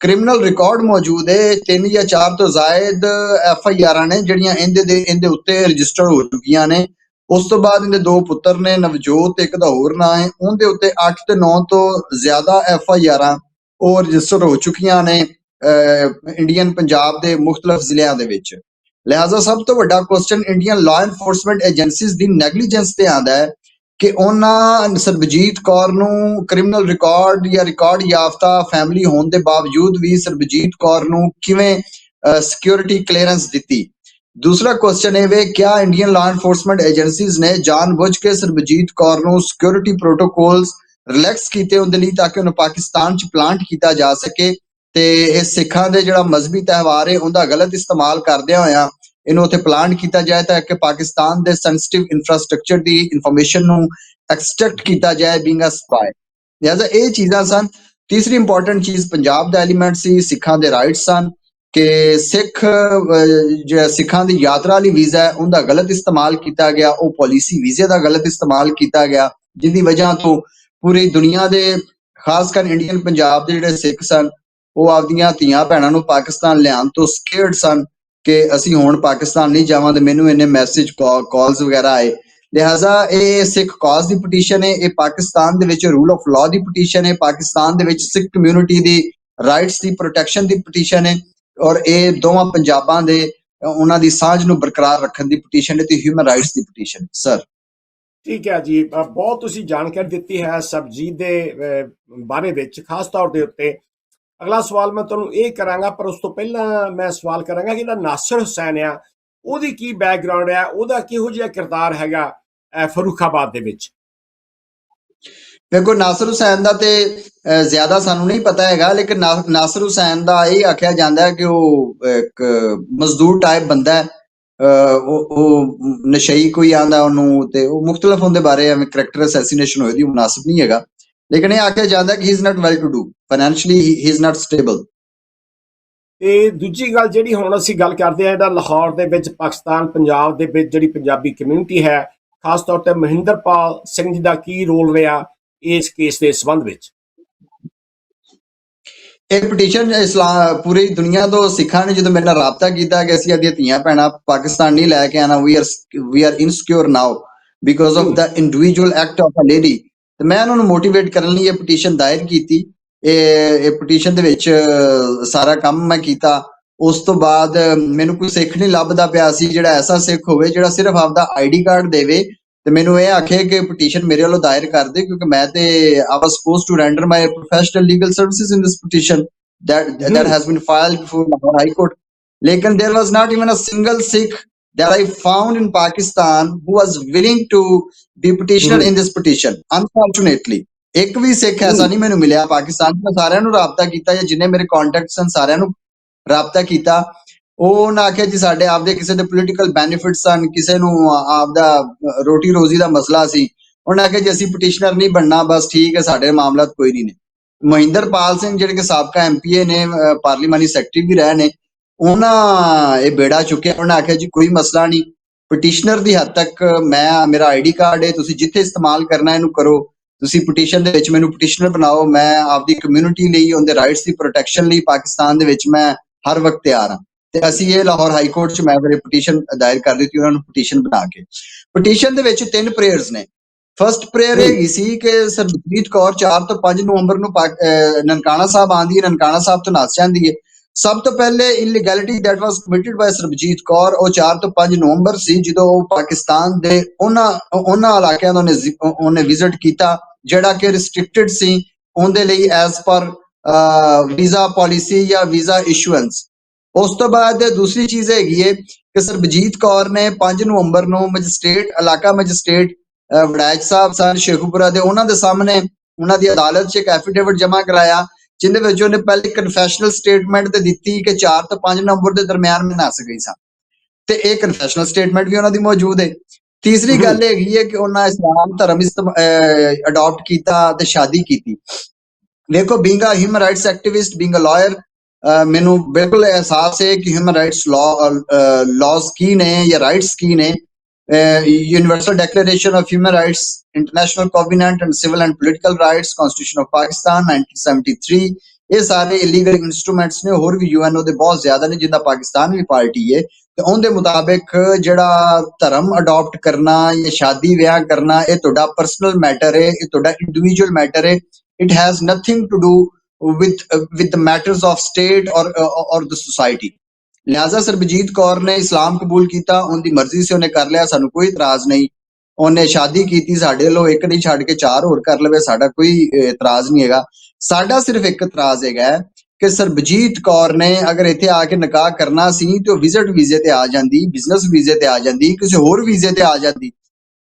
ਕ੍ਰਿਮੀਨਲ ਰਿਕਾਰਡ ਮੌਜੂਦ ਹੈ। ਤਿੰਨ ਜਾਂ ਚਾਰ ਤੋਂ ਜ਼ਾਇਦ ਐਫ ਆਈ ਆਰਾਂ ਨੇ ਜਿਹੜੀਆਂ ਇਹਦੇ ਦੇ, ਇਹਦੇ ਉੱਤੇ ਰਜਿਸਟਰ ਹੋ ਚੁੱਕੀਆਂ ਨੇ। ਉਸ ਤੋਂ ਬਾਅਦ ਇਹਦੇ ਦੋ ਪੁੱਤਰ ਨੇ, ਨਵਜੋਤ, ਇੱਕ ਦਾ ਹੋਰ ਨਾਂ ਹੈ। ਉਹਦੇ ਉੱਤੇ 8 ਤੇ 9 ਤੋਂ ਜ਼ਿਆਦਾ ਐਫ ਆਈ ਆਰਾਂ ਉਹ ਰਜਿਸਟਰ ਹੋ ਚੁੱਕੀਆਂ ਨੇ ਇੰਡੀਅਨ ਪੰਜਾਬ ਦੇ ਮੁxtਲਫ ਜ਼ਿਲ੍ਹਿਆਂ ਦੇ ਵਿੱਚ। ਲਿਹਾਜ਼ਾ ਸਭ ਤੋਂ ਵੱਡਾ question Indian law enforcement agencies ਦੀ ਨੈਗਲੀਜੈਂਸ ਤੇ ਆਂਦਾ ਹੈ। ਕਿ ਉਹਨਾਂ ਸਰਬਜੀਤ ਕੌਰ ਨੂੰ ਕ੍ਰਿਮੀਨਲ ਰਿਕਾਰਡ ਜਾਂ ਰਿਕਾਰਡ ਯਾਫਤਾ ਫੈਮਿਲੀ ਹੋਣ ਦੇ ਬਾਵਜੂਦ ਵੀ ਸਰਬਜੀਤ ਕੌਰ ਨੂੰ ਕਿਵੇਂ ਸਿਕਿਉਰਿਟੀ ਕਲੀਅਰੈਂਸ ਦਿੱਤੀ? ਦੂਸਰਾ ਕੁਐਸਚਨ ਇਹ ਵੇ, ਕਿਆ ਇੰਡੀਅਨ ਲਾ ਐਨਫੋਰਸਮੈਂਟ ਏਜੰਸੀਜ਼ ਨੇ ਜਾਣਬੁੱਝ ਕੇ ਸਰਬਜੀਤ ਕੌਰ ਨੂੰ ਸਿਕਿਉਰਿਟੀ ਪ੍ਰੋਟੋਕੋਲਸ ਰਿਲੈਕਸ ਕੀਤੇ ਉਹਦੇ ਲਈ ਤਾਂ ਕਿ ਉਹਨੂੰ ਪਾਕਿਸਤਾਨ ਚ ਪਲਾਂਟ ਕੀਤਾ ਜਾ ਸਕੇ ਤੇ ਇਹ ਸਿੱਖਾਂ ਦੇ ਜਿਹੜਾ ਮਜ਼ਹਬੀ ਤਿਉਹਾਰ ਹੈ ਉਹਦਾ ਗਲਤ ਇਸਤੇਮਾਲ ਕਰਦਿਆਂ ਹੋਇਆ ਇਹਨੂੰ ਉੱਥੇ ਪਲਾਂਟ ਕੀਤਾ ਜਾਏ ਤਾਂ ਕਿ ਪਾਕਿਸਤਾਨ ਦੇ ਸੈਂਸਿਟਿਵ ਇਨਫਰਾਸਟ੍ਰਕਚਰ ਦੀ ਇਨਫੋਰਮੇਸ਼ਨ ਨੂੰ ਐਕਸਟ੍ਰੈਕਟ ਕੀਤਾ ਜਾਏ ਬੀਇੰਗ ਅ ਸਪਾਈ ਲਿਹਾਜ਼ਾ ਇਹ ਚੀਜ਼ਾਂ ਸਨ। ਤੀਸਰੀ ਇੰਪੋਰਟੈਂਟ ਚੀਜ਼ ਪੰਜਾਬ ਦਾ ਐਲੀਮੈਂਟ ਸੀ, ਸਿੱਖਾਂ ਦੇ ਰਾਈਟਸ ਸਨ ਕਿ ਸਿੱਖ ਜਿਹੜਾ ਸਿੱਖਾਂ ਦੀ ਯਾਤਰਾ ਲਈ ਵੀਜ਼ਾ ਹੈ, ਉਹਦਾ ਗਲਤ ਇਸਤੇਮਾਲ ਕੀਤਾ ਗਿਆ, ਉਹ ਪਾਲਿਸੀ ਵੀਜ਼ੇ ਦਾ ਗਲਤ ਇਸਤੇਮਾਲ ਕੀਤਾ ਗਿਆ ਜਿਹਦੀ ਵਜ੍ਹਾ ਤੋਂ ਪੂਰੀ ਦੁਨੀਆ ਦੇ, ਖਾਸ ਕਰ ਇੰਡੀਅਨ ਪੰਜਾਬ ਦੇ ਜਿਹੜੇ ਸਿੱਖ ਸਨ, ਉਹ ਆਪਦੀਆਂ ਧੀਆਂ ਭੈਣਾਂ ਨੂੰ ਪਾਕਿਸਤਾਨ ਲਿਆਉਣ ਤੋਂ ਸਕੇਅਰਡ ਸਨ। ਕਿ ਅਸੀਂ ਹੁਣ ਪਾਕਿਸਤਾਨ ਨਹੀਂ ਜਾਵਾਂਗੇ ਮੈਨੂੰ ਇਹਨੇ ਮੈਸੇਜ ਕਾਲਸ ਵਗੈਰਾ ਆਏ। ਲਿਹਾਜ਼ਾ ਇਹ ਸਿੱਖ ਕਾਜ਼ ਦੀ ਪਟੀਸ਼ਨ ਹੈ ਇਹ ਪਾਕਿਸਤਾਨ ਦੇ ਵਿੱਚ ਰੂਲ ਆਫ ਲਾਅ ਦੀ ਪਟੀਸ਼ਨ ਹੈ ਪਾਕਿਸਤਾਨ ਦੇ ਵਿੱਚ ਸਿੱਖ ਕਮਿਊਨਿਟੀ ਦੀ ਰਾਈਟਸ ਦੀ ਪ੍ਰੋਟੈਕਸ਼ਨ ਦੀ ਪਟੀਸ਼ਨ ਹੈ ਔਰ ਇਹ ਦੋਵਾਂ ਪੰਜਾਬਾਂ ਦੇ, ਉਹਨਾਂ ਦੀ ਸਾਂਝ ਨੂੰ ਬਰਕਰਾਰ ਰੱਖਣ ਦੀ ਪਟੀਸ਼ਨ ਹੈ ਤੇ ਹਿਊਮਨ ਰਾਈਟਸ ਦੀ ਪਟੀਸ਼ਨ ਸਰ ਠੀਕ ਹੈ ਜੀ। ਬਹੁਤ ਤੁਸੀਂ ਜਾਣਕਾਰੀ ਦਿੱਤੀ ਹੈ ਸਬਜ਼ੀ ਦੇ ਬਾਰੇ ਵਿੱਚ, ਖਾਸ ਤੌਰ ਦੇ ਉੱਤੇ। ਅਗਲਾ ਸਵਾਲ ਮੈਂ ਤੁਹਾਨੂੰ ਇਹ ਕਰਾਂਗਾ ਪਰ ਉਸ ਤੋਂ ਪਹਿਲਾਂ ਮੈਂ ਸਵਾਲ ਕਰਾਂਗਾ ਕਿ ਜਿਹੜਾ ਨਾਸਰ ਹੁਸੈਨ ਆ ਉਹਦੀ ਕੀ ਬੈਕਗ੍ਰਾਉਂਡ ਆ ਉਹਦਾ ਕਿਹੋ ਜਿਹਾ ਕਿਰਦਾਰ ਹੈਗਾ ਫਰੂਖਾਬਾਦ ਦੇ ਵਿੱਚ? ਵੇਖੋ ਨਾਸਰ ਹੁਸੈਨ ਦਾ ਤੇ ਜ਼ਿਆਦਾ ਸਾਨੂੰ ਨਹੀਂ ਪਤਾ ਹੈਗਾ ਲੇਕਿਨ ਨਾ- ਨਾਸਰ ਹੁਸੈਨ ਦਾ ਇਹ ਆਖਿਆ ਜਾਂਦਾ ਹੈ ਕਿ ਉਹ ਇੱਕ ਮਜ਼ਦੂਰ ਟਾਈਪ ਬੰਦਾ ਹੈ ਅਹ, ਉਹ ਨਸ਼ਈ ਕੋਈ ਆਂਦਾ ਉਹਨੂੰ ਤੇ ਉਹ ਮੁxtਲਫ ਹੁੰਦੇ ਬਾਰੇ ਐਵੇਂ ਕਰੈਕਟਰ ਅਸੈਸੀਨੇਸ਼ਨ ਹੋਈ ਦੀ ਮੁਨਾਸਿਬ ਨਹੀਂ ਹੈਗਾ। ਲੇਕਿਨ ਇਹ ਆਖਿਆ ਜਾਂਦਾ ਕਿ he is not well to do financially he is not stable ਤੇ ਦੂਜੀ ਗੱਲ ਜਿਹੜੀ ਹੁਣ ਅਸੀਂ ਗੱਲ ਕਰਦੇ ਆ ਇਹਦਾ ਲਾਹੌਰ ਦੇ ਵਿੱਚ ਪਾਕਿਸਤਾਨ ਪੰਜਾਬ ਦੇ ਵਿੱਚ ਜਿਹੜੀ ਪੰਜਾਬੀ ਕਮਿਊਨਿਟੀ ਹੈ ਖਾਸ ਤੌਰ ਤੇ ਮਹਿੰਦਰਪਾਲ ਸਿੰਘ ਜੀ ਦਾ ਕੀ ਰੋਲ ਰਿਹਾ ਇਸ ਕੇਸ ਦੇ ਸੰਬੰਧ ਵਿੱਚ? ਇਹ ਪਟੀਸ਼ਨ ਇਸਲਾਮ ਪੂਰੀ ਦੁਨੀਆ ਤੋਂ ਸਿੱਖਾਂ ਨੇ ਜਦੋਂ ਮੇਰੇ ਨਾਲ ਰਾਬਤਾ ਕੀਤਾ ਕਿ ਅਸੀਂ ਆਪਣੀਆਂ ਧੀਆਂ ਭੈਣਾਂ ਪਾਕਿਸਤਾਨ ਨਹੀਂ ਲੈ ਕੇ ਆਣਾ we are we are insecure now because of the individual act of a lady ਤੇ ਮੈਂ ਉਹਨਾਂ ਨੂੰ ਮੋਟੀਵੇਟ ਕਰਨ ਲਈ ਇਹ ਪਟੀਸ਼ਨ ਦਾਇਰ ਕੀਤੀ। ਇਹ ਪਟੀਸ਼ਨ ਦੇ ਵਿੱਚ ਸਾਰਾ ਕੰਮ ਮੈਂ ਕੀਤਾ ਉਸ ਤੋਂ ਬਾਅਦ ਮੈਨੂੰ ਕੋਈ ਸਿੱਖ ਨਹੀਂ ਲੱਭਦਾ ਪਿਆ ਸੀ ਜਿਹੜਾ ਐਸਾ ਸਿੱਖ ਹੋਵੇ ਜਿਹੜਾ ਸਿਰਫ ਆਪਦਾ ਆਈਡੀ ਕਾਰਡ ਦੇਵੇ ਤੇ ਮੈਨੂੰ ਇਹ ਆਖੇ ਕਿ ਪਟੀਸ਼ਨ ਮੇਰੇ ਵੱਲੋਂ ਦਾਇਰ ਕਰ ਦੇ ਕਿਉਂਕਿ ਮੈਂ ਤੇ I was supposed to render my professional legal services in this petition that that has been filed before Lahore High Court. Lekin, there was not even a single Sikh that I found in Pakistan who was willing to be petitioner mm -hmm. in this petition. Unfortunately, ਇੱਕ ਵੀ ਸਿੱਖ ਐਸਾ. ਨਹੀਂ ਮੈਨੂੰ ਮਿਲਿਆ। ਪਾਕਿਸਤਾਨ 'ਚ ਮੈਂ ਸਾਰਿਆਂ ਨੂੰ ਰਾਬਤਾ ਕੀਤਾ ਜਾਂ ਜਿੰਨੇ ਮੇਰੇ ਕੰਟੈਕਟਸ ਹਨ ਸਾਰਿਆਂ ਨੂੰ ਰਾਬਤਾ ਕੀਤਾ। ਉਹ ਨਾ ਆਖਿਆ ਜੀ ਸਾਡੇ ਆਪਦੇ ਕਿਸੇ ਦੇ ਪੋਲੀਟੀਕਲ ਬੈਨੀਫਿਟਸ ਹਨ ਕਿਸੇ ਨੂੰ ਆਪਦਾ ਰੋਟੀ ਰੋਜ਼ੀ ਦਾ ਮਸਲਾ ਸੀ। ਉਹਨਾਂ ਆਖਿਆ ਜੀ ਅਸੀਂ ਪਟੀਸ਼ਨਰ ਨਹੀਂ ਬਣਨਾ ਬਸ ਠੀਕ ਹੈ ਸਾਡੇ ਮਾਮਲਾਤ ਕੋਈ ਨਹੀਂ ਨੇ। ਮਹਿੰਦਰਪਾਲ ਸਿੰਘ ਜਿਹੜੇ ਕਿ ਸਾਬਕਾ ਐਮਪੀਏ ਨੇ ਪਾਰਲੀਮਾਨੀ ਸੈਕਟਰੀ ਵੀ ਰਹੇ ਨੇ ਉਹਨਾਂ ਇਹ ਬੇੜਾ ਚੁੱਕਿਆ। ਉਹਨਾਂ ਆਖਿਆ ਜੀ ਕੋਈ ਮਸਲਾ ਨਹੀਂ। ਪਟੀਸ਼ਨਰ ਦੀ ਹੱਦ ਤੱਕ ਮੈਂ ਮੇਰਾ ਆਈਡੀ ਕਾਰਡ ਹੈ ਤੁਸੀਂ ਜਿੱਥੇ ਇਸਤੇਮਾਲ ਕਰਨਾ ਇਹਨੂੰ ਕਰੋ। ਤੁਸੀਂ ਪਟੀਸ਼ਨ ਦੇ ਵਿੱਚ ਮੈਨੂੰ ਪਟੀਸ਼ਨਰ ਬਣਾਓ, ਮੈਂ ਆਪਦੀ ਕਮਿਊਨਿਟੀ ਲਈ, ਉਹਦੇ ਰਾਈਟਸ ਦੀ ਪ੍ਰੋਟੈਕਸ਼ਨ ਲਈ ਪਾਕਿਸਤਾਨ ਦੇ ਵਿੱਚ ਮੈਂ ਹਰ ਵਕਤ ਤਿਆਰ ਹਾਂ। ਤੇ ਅਸੀਂ ਇਹ ਲਾਹੌਰ ਹਾਈ ਕੋਰਟ 'ਚ ਮੈਂ ਫਿਰ ਪਟੀਸ਼ਨ ਦਾਇਰ ਕਰ ਦਿੱਤੀ, ਉਹਨਾਂ ਨੂੰ ਪਟੀਸ਼ਨ ਬਣਾ ਕੇ। ਪਟੀਸ਼ਨ ਦੇ ਵਿੱਚ ਤਿੰਨ ਪ੍ਰੇਅਰਸ ਨੇ। ਫਰਸਟ ਪ੍ਰੇਅਰ ਇਹ ਸੀ ਕਿ ਸਰਬਜੀਤ ਕੌਰ 4 ਤੋਂ 5 ਨਵੰਬਰ ਨੂੰ ਪਾਕ- ਨਨਕਾਣਾ ਸਾਹਿਬ ਆਂਦੀ ਹੈ, ਨਨਕਾਣਾ ਸਾਹਿਬ ਤੋਂ ਨੱਸ ਜਾਂਦੀ ਹੈ। ਸਭ ਤੋਂ ਪਹਿਲੇ illegality that was committed by Sarabjit Kaur ਉਹ 4 ਤੋਂ 5 ਨਵੰਬਰ ਸੀ, ਜਦੋਂ ਉਹ ਪਾਕਿਸਤਾਨ ਦੇ ਉਹਨਾਂ ਉਹਨਾਂ ਇਲਾਕਿਆਂ ਦਾ ਉਹਨੇ ਵਿਜ਼ਿਟ ਕੀਤਾ, ਜਿਹੜਾ ਕਿ ਰਿਸਟ੍ਰਿਕਟਡ ਸੀ ਉਹਦੇ ਲਈ ਐਜ਼ ਪਰ ਵੀਜ਼ਾ ਪਾਲਿਸੀ ਜਾਂ ਵੀਜ਼ਾ ਇਸ਼ੂਐਂਸ ਉਸ ਤੋਂ ਬਾਅਦ ਦੂਸਰੀ ਚੀਜ਼ ਹੈਗੀ ਹੈ ਕਿ ਸਰਬਜੀਤ ਕੌਰ ਨੇ 5 ਨਵੰਬਰ ਨੂੰ ਮੈਜਿਸਟ੍ਰੇਟ ਇਲਾਕਾ ਮੈਜਿਸਟ੍ਰੇਟ ਅਹ ਸਾਹਿਬ ਸਨ ਸ਼ੇਖੂਪੁਰਾ ਦੇ ਉਹਨਾਂ ਦੇ ਸਾਹਮਣੇ ਉਹਨਾਂ ਦੀ ਅਦਾਲਤ 'ਚ ਇੱਕ ਐਫੀਡੇਵਿਟ ਜਮ੍ਹਾਂ ਕਰਾਇਆ ਜਿੰਦੇ ਵਿੱਚ ਉਹਨੇ ਪਹਿਲੇ ਕਨਫੈਸ਼ਨਲ ਸਟੇਟਮੈਂਟ ਤੇ ਦਿੱਤੀ ਕਿ 4 ਤੋਂ 5 ਨਵੰਬਰ ਦੇ ਦਰਮਿਆਨ ਮੈਂ ਨੱਸ ਗਈ ਸਾਂ। ਤੇ ਇਹ ਕਨਫੈਸ਼ਨਲ ਸਟੇਟਮੈਂਟ ਵੀ ਉਹਨਾਂ ਦੀ ਮੌਜੂਦ ਹੈ ਤੀਸਰੀ। ਗੱਲ ਹੈਗੀ ਹੈ ਕਿ ਉਹਨਾਂ ਇਸਲਾਮ ਧਰਮ ਅਡਾਪਟ ਕੀਤਾ ਤੇ ਸ਼ਾਦੀ ਕੀਤੀ। ਵੇਖੋ being a human rights activist being a lawyer ਮੈਨੂੰ ਬਿਲਕੁਲ ਅਹਿਸਾਸ ਹੈ ਕਿ ਹਿਊਮਨ ਰਾਈਟਸ ਲਾਜ਼ ਕੀ ਨੇ ਜਾਂ ਰਾਈਟਸ ਕੀ ਨੇ। Universal declaration of human rights international covenant and civil and political rights constitution of Pakistan 1973 ਇਹ ਸਾਰੇ ਇਲੀਗਲ ਇਨਸਟਰੂਮੈਂਟਸ ਨੇ ਹੋਰ ਵੀ ਯੂਐਨਓ ਦੇ ਬਹੁਤ ਜ਼ਿਆਦਾ ਨੇ ਜਿੰਦਾ ਪਾਕਿਸਤਾਨ ਵੀ ਪਾਰਟੀ ਹੈ ਤੇ ਉਹਦੇ ਮੁਤਾਬਿਕ ਜਿਹੜਾ ਧਰਮ ਅਡਾਪਟ ਕਰਨਾ ਜਾਂ ਸ਼ਾਦੀ ਵਿਆਹ ਕਰਨਾ ਇਹ ਤੁਹਾਡਾ ਪਰਸਨਲ ਮੈਟਰ ਹੈ ਇਹ ਤੁਹਾਡਾ ਇੰਡੀਵਿਜੂਅਲ ਮੈਟਰ ਹੈ it has nothing to do with uh, with the matters of state or uh, or the society ਲਿਹਾਜ਼ਾ ਸਰਬਜੀਤ ਕੌਰ ਨੇ ਇਸਲਾਮ ਕਬੂਲ ਕੀਤਾ, ਉਹਦੀ ਮਰਜ਼ੀ ਸੀ, ਉਹਨੇ ਕਰ ਲਿਆ, ਸਾਨੂੰ ਕੋਈ ਇਤਰਾਜ਼ ਨਹੀਂ। ਉਹਨੇ ਸ਼ਾਦੀ ਕੀਤੀ, ਸਾਡੇ ਲੋ ਇੱਕ ਨਹੀਂ ਛੱਡ ਕੇ ਚਾਰ ਹੋਰ ਕਰ ਲਵੇ, ਸਾਡਾ ਕੋਈ ਇਤਰਾਜ਼ ਨਹੀਂ ਹੈਗਾ। ਸਾਡਾ ਸਿਰਫ ਇੱਕ ਇਤਰਾਜ਼ ਹੈਗਾ ਕਿ ਸਰਬਜੀਤ ਕੌਰ ਨੇ ਅਗਰ ਇੱਥੇ ਆ ਕੇ ਨਿਕਾਹ ਕਰਨਾ ਸੀ, ਤੇ ਉਹ ਵਿਜ਼ਿਟ ਵੀਜ਼ੇ ਤੇ ਆ ਜਾਂਦੀ ਬਿਜ਼ਨਸ ਵੀਜ਼ੇ ਤੇ ਆ ਜਾਂਦੀ, ਕਿਸੇ ਹੋਰ ਵੀਜ਼ੇ ਤੇ ਆ ਜਾਂਦੀ।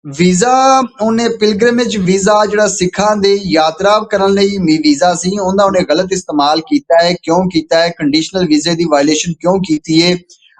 ਵੀਜ਼ਾ, ਉਹਨੇ ਪਿਲਗ੍ਰਿਮੇਜ ਵੀਜ਼ਾ ਜਿਹੜਾ ਸਿੱਖਾਂ ਦੇ ਯਾਤਰਾ ਕਰਨ ਲਈ ਮੀ ਵੀਜ਼ਾ ਸੀ, ਉਹਦਾ ਉਹਨੇ ਗਲਤ ਇਸਤੇਮਾਲ ਕੀਤਾ ਹੈ। ਕਿਉਂ ਕੀਤਾ ਹੈ? ਕੰਡੀਸ਼ਨਲ ਵੀਜ਼ੇ ਦੀ ਵਾਇਲੇਸ਼ਨ ਕਿਉਂ ਕੀਤੀ ਹੈ?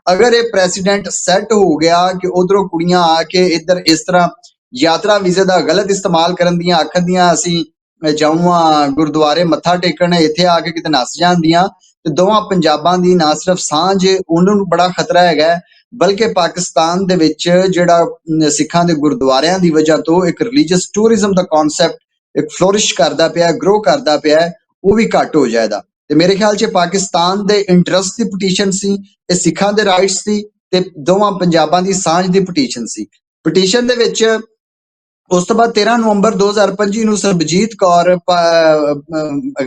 ਅਗਰ ਇਹ ਪ੍ਰੈਸੀਡੈਂਟ ਸੈੱਟ ਹੋ ਗਿਆ ਕਿ ਉਧਰੋਂ ਕੁੜੀਆਂ ਆ ਕੇ ਇੱਧਰ ਇਸ ਤਰ੍ਹਾਂ ਯਾਤਰਾ ਵੀਜ਼ੇ ਦਾ ਗਲਤ ਇਸਤੇਮਾਲ ਕਰਨ ਦੀਆਂ, ਆਖਣ ਦੀਆਂ ਅਸੀਂ ਜਾਊਆਂ, ਗੁਰਦੁਆਰੇ ਮੱਥਾ ਟੇਕਣ, ਇੱਥੇ ਆ ਕੇ ਕਿਤੇ ਨੱਸ ਜਾਂਦੀਆਂ ਤੇ ਦੋਵਾਂ ਪੰਜਾਬਾਂ ਦੀ ਨਾ ਸਿਰਫ ਸਾਂਝ, ਉਹਨਾਂ ਨੂੰ ਬੜਾ ਖਤਰਾ ਹੈਗਾ ਬਲਕਿ ਪਾਕਿਸਤਾਨ ਦੇ ਵਿੱਚ ਜਿਹੜਾ ਸਿੱਖਾਂ ਦੇ ਗੁਰਦੁਆਰਿਆਂ ਦੀ ਵਜ੍ਹਾ ਤੋਂ ਇੱਕ ਰਿਲੀਜੀਅਸ ਟੂਰਿਜ਼ਮ ਦਾ ਕਨਸੈਪਟ ਇੱਕ ਫਲੋਰਿਸ਼ ਕਰਦਾ ਪਿਆ ਗਰੋ ਕਰਦਾ ਪਿਆ, ਉਹ ਵੀ ਘਟ ਹੋ ਜਾਏਗਾ ਤੇ ਮੇਰੇ ਖਿਆਲ 'ਚ ਪਾਕਿਸਤਾਨ ਦੇ ਇੰਟਰਸਟ ਦੀ ਪਟੀਸ਼ਨ ਸੀ, ਇਹ ਸਿੱਖਾਂ ਦੇ ਰਾਈਟਸ ਸੀ ਤੇ ਦੋਵਾਂ ਪੰਜਾਬਾਂ ਦੀ ਸਾਂਝ ਦੀ ਪਟੀਸ਼ਨ ਸੀ। ਪਟੀਸ਼ਨ ਦੇ ਵਿੱਚ ਉਸ ਤੋਂ ਬਾਅਦ 13 ਨਵੰਬਰ 2025 ਨੂੰ ਸਰਬਜੀਤ ਕੌਰ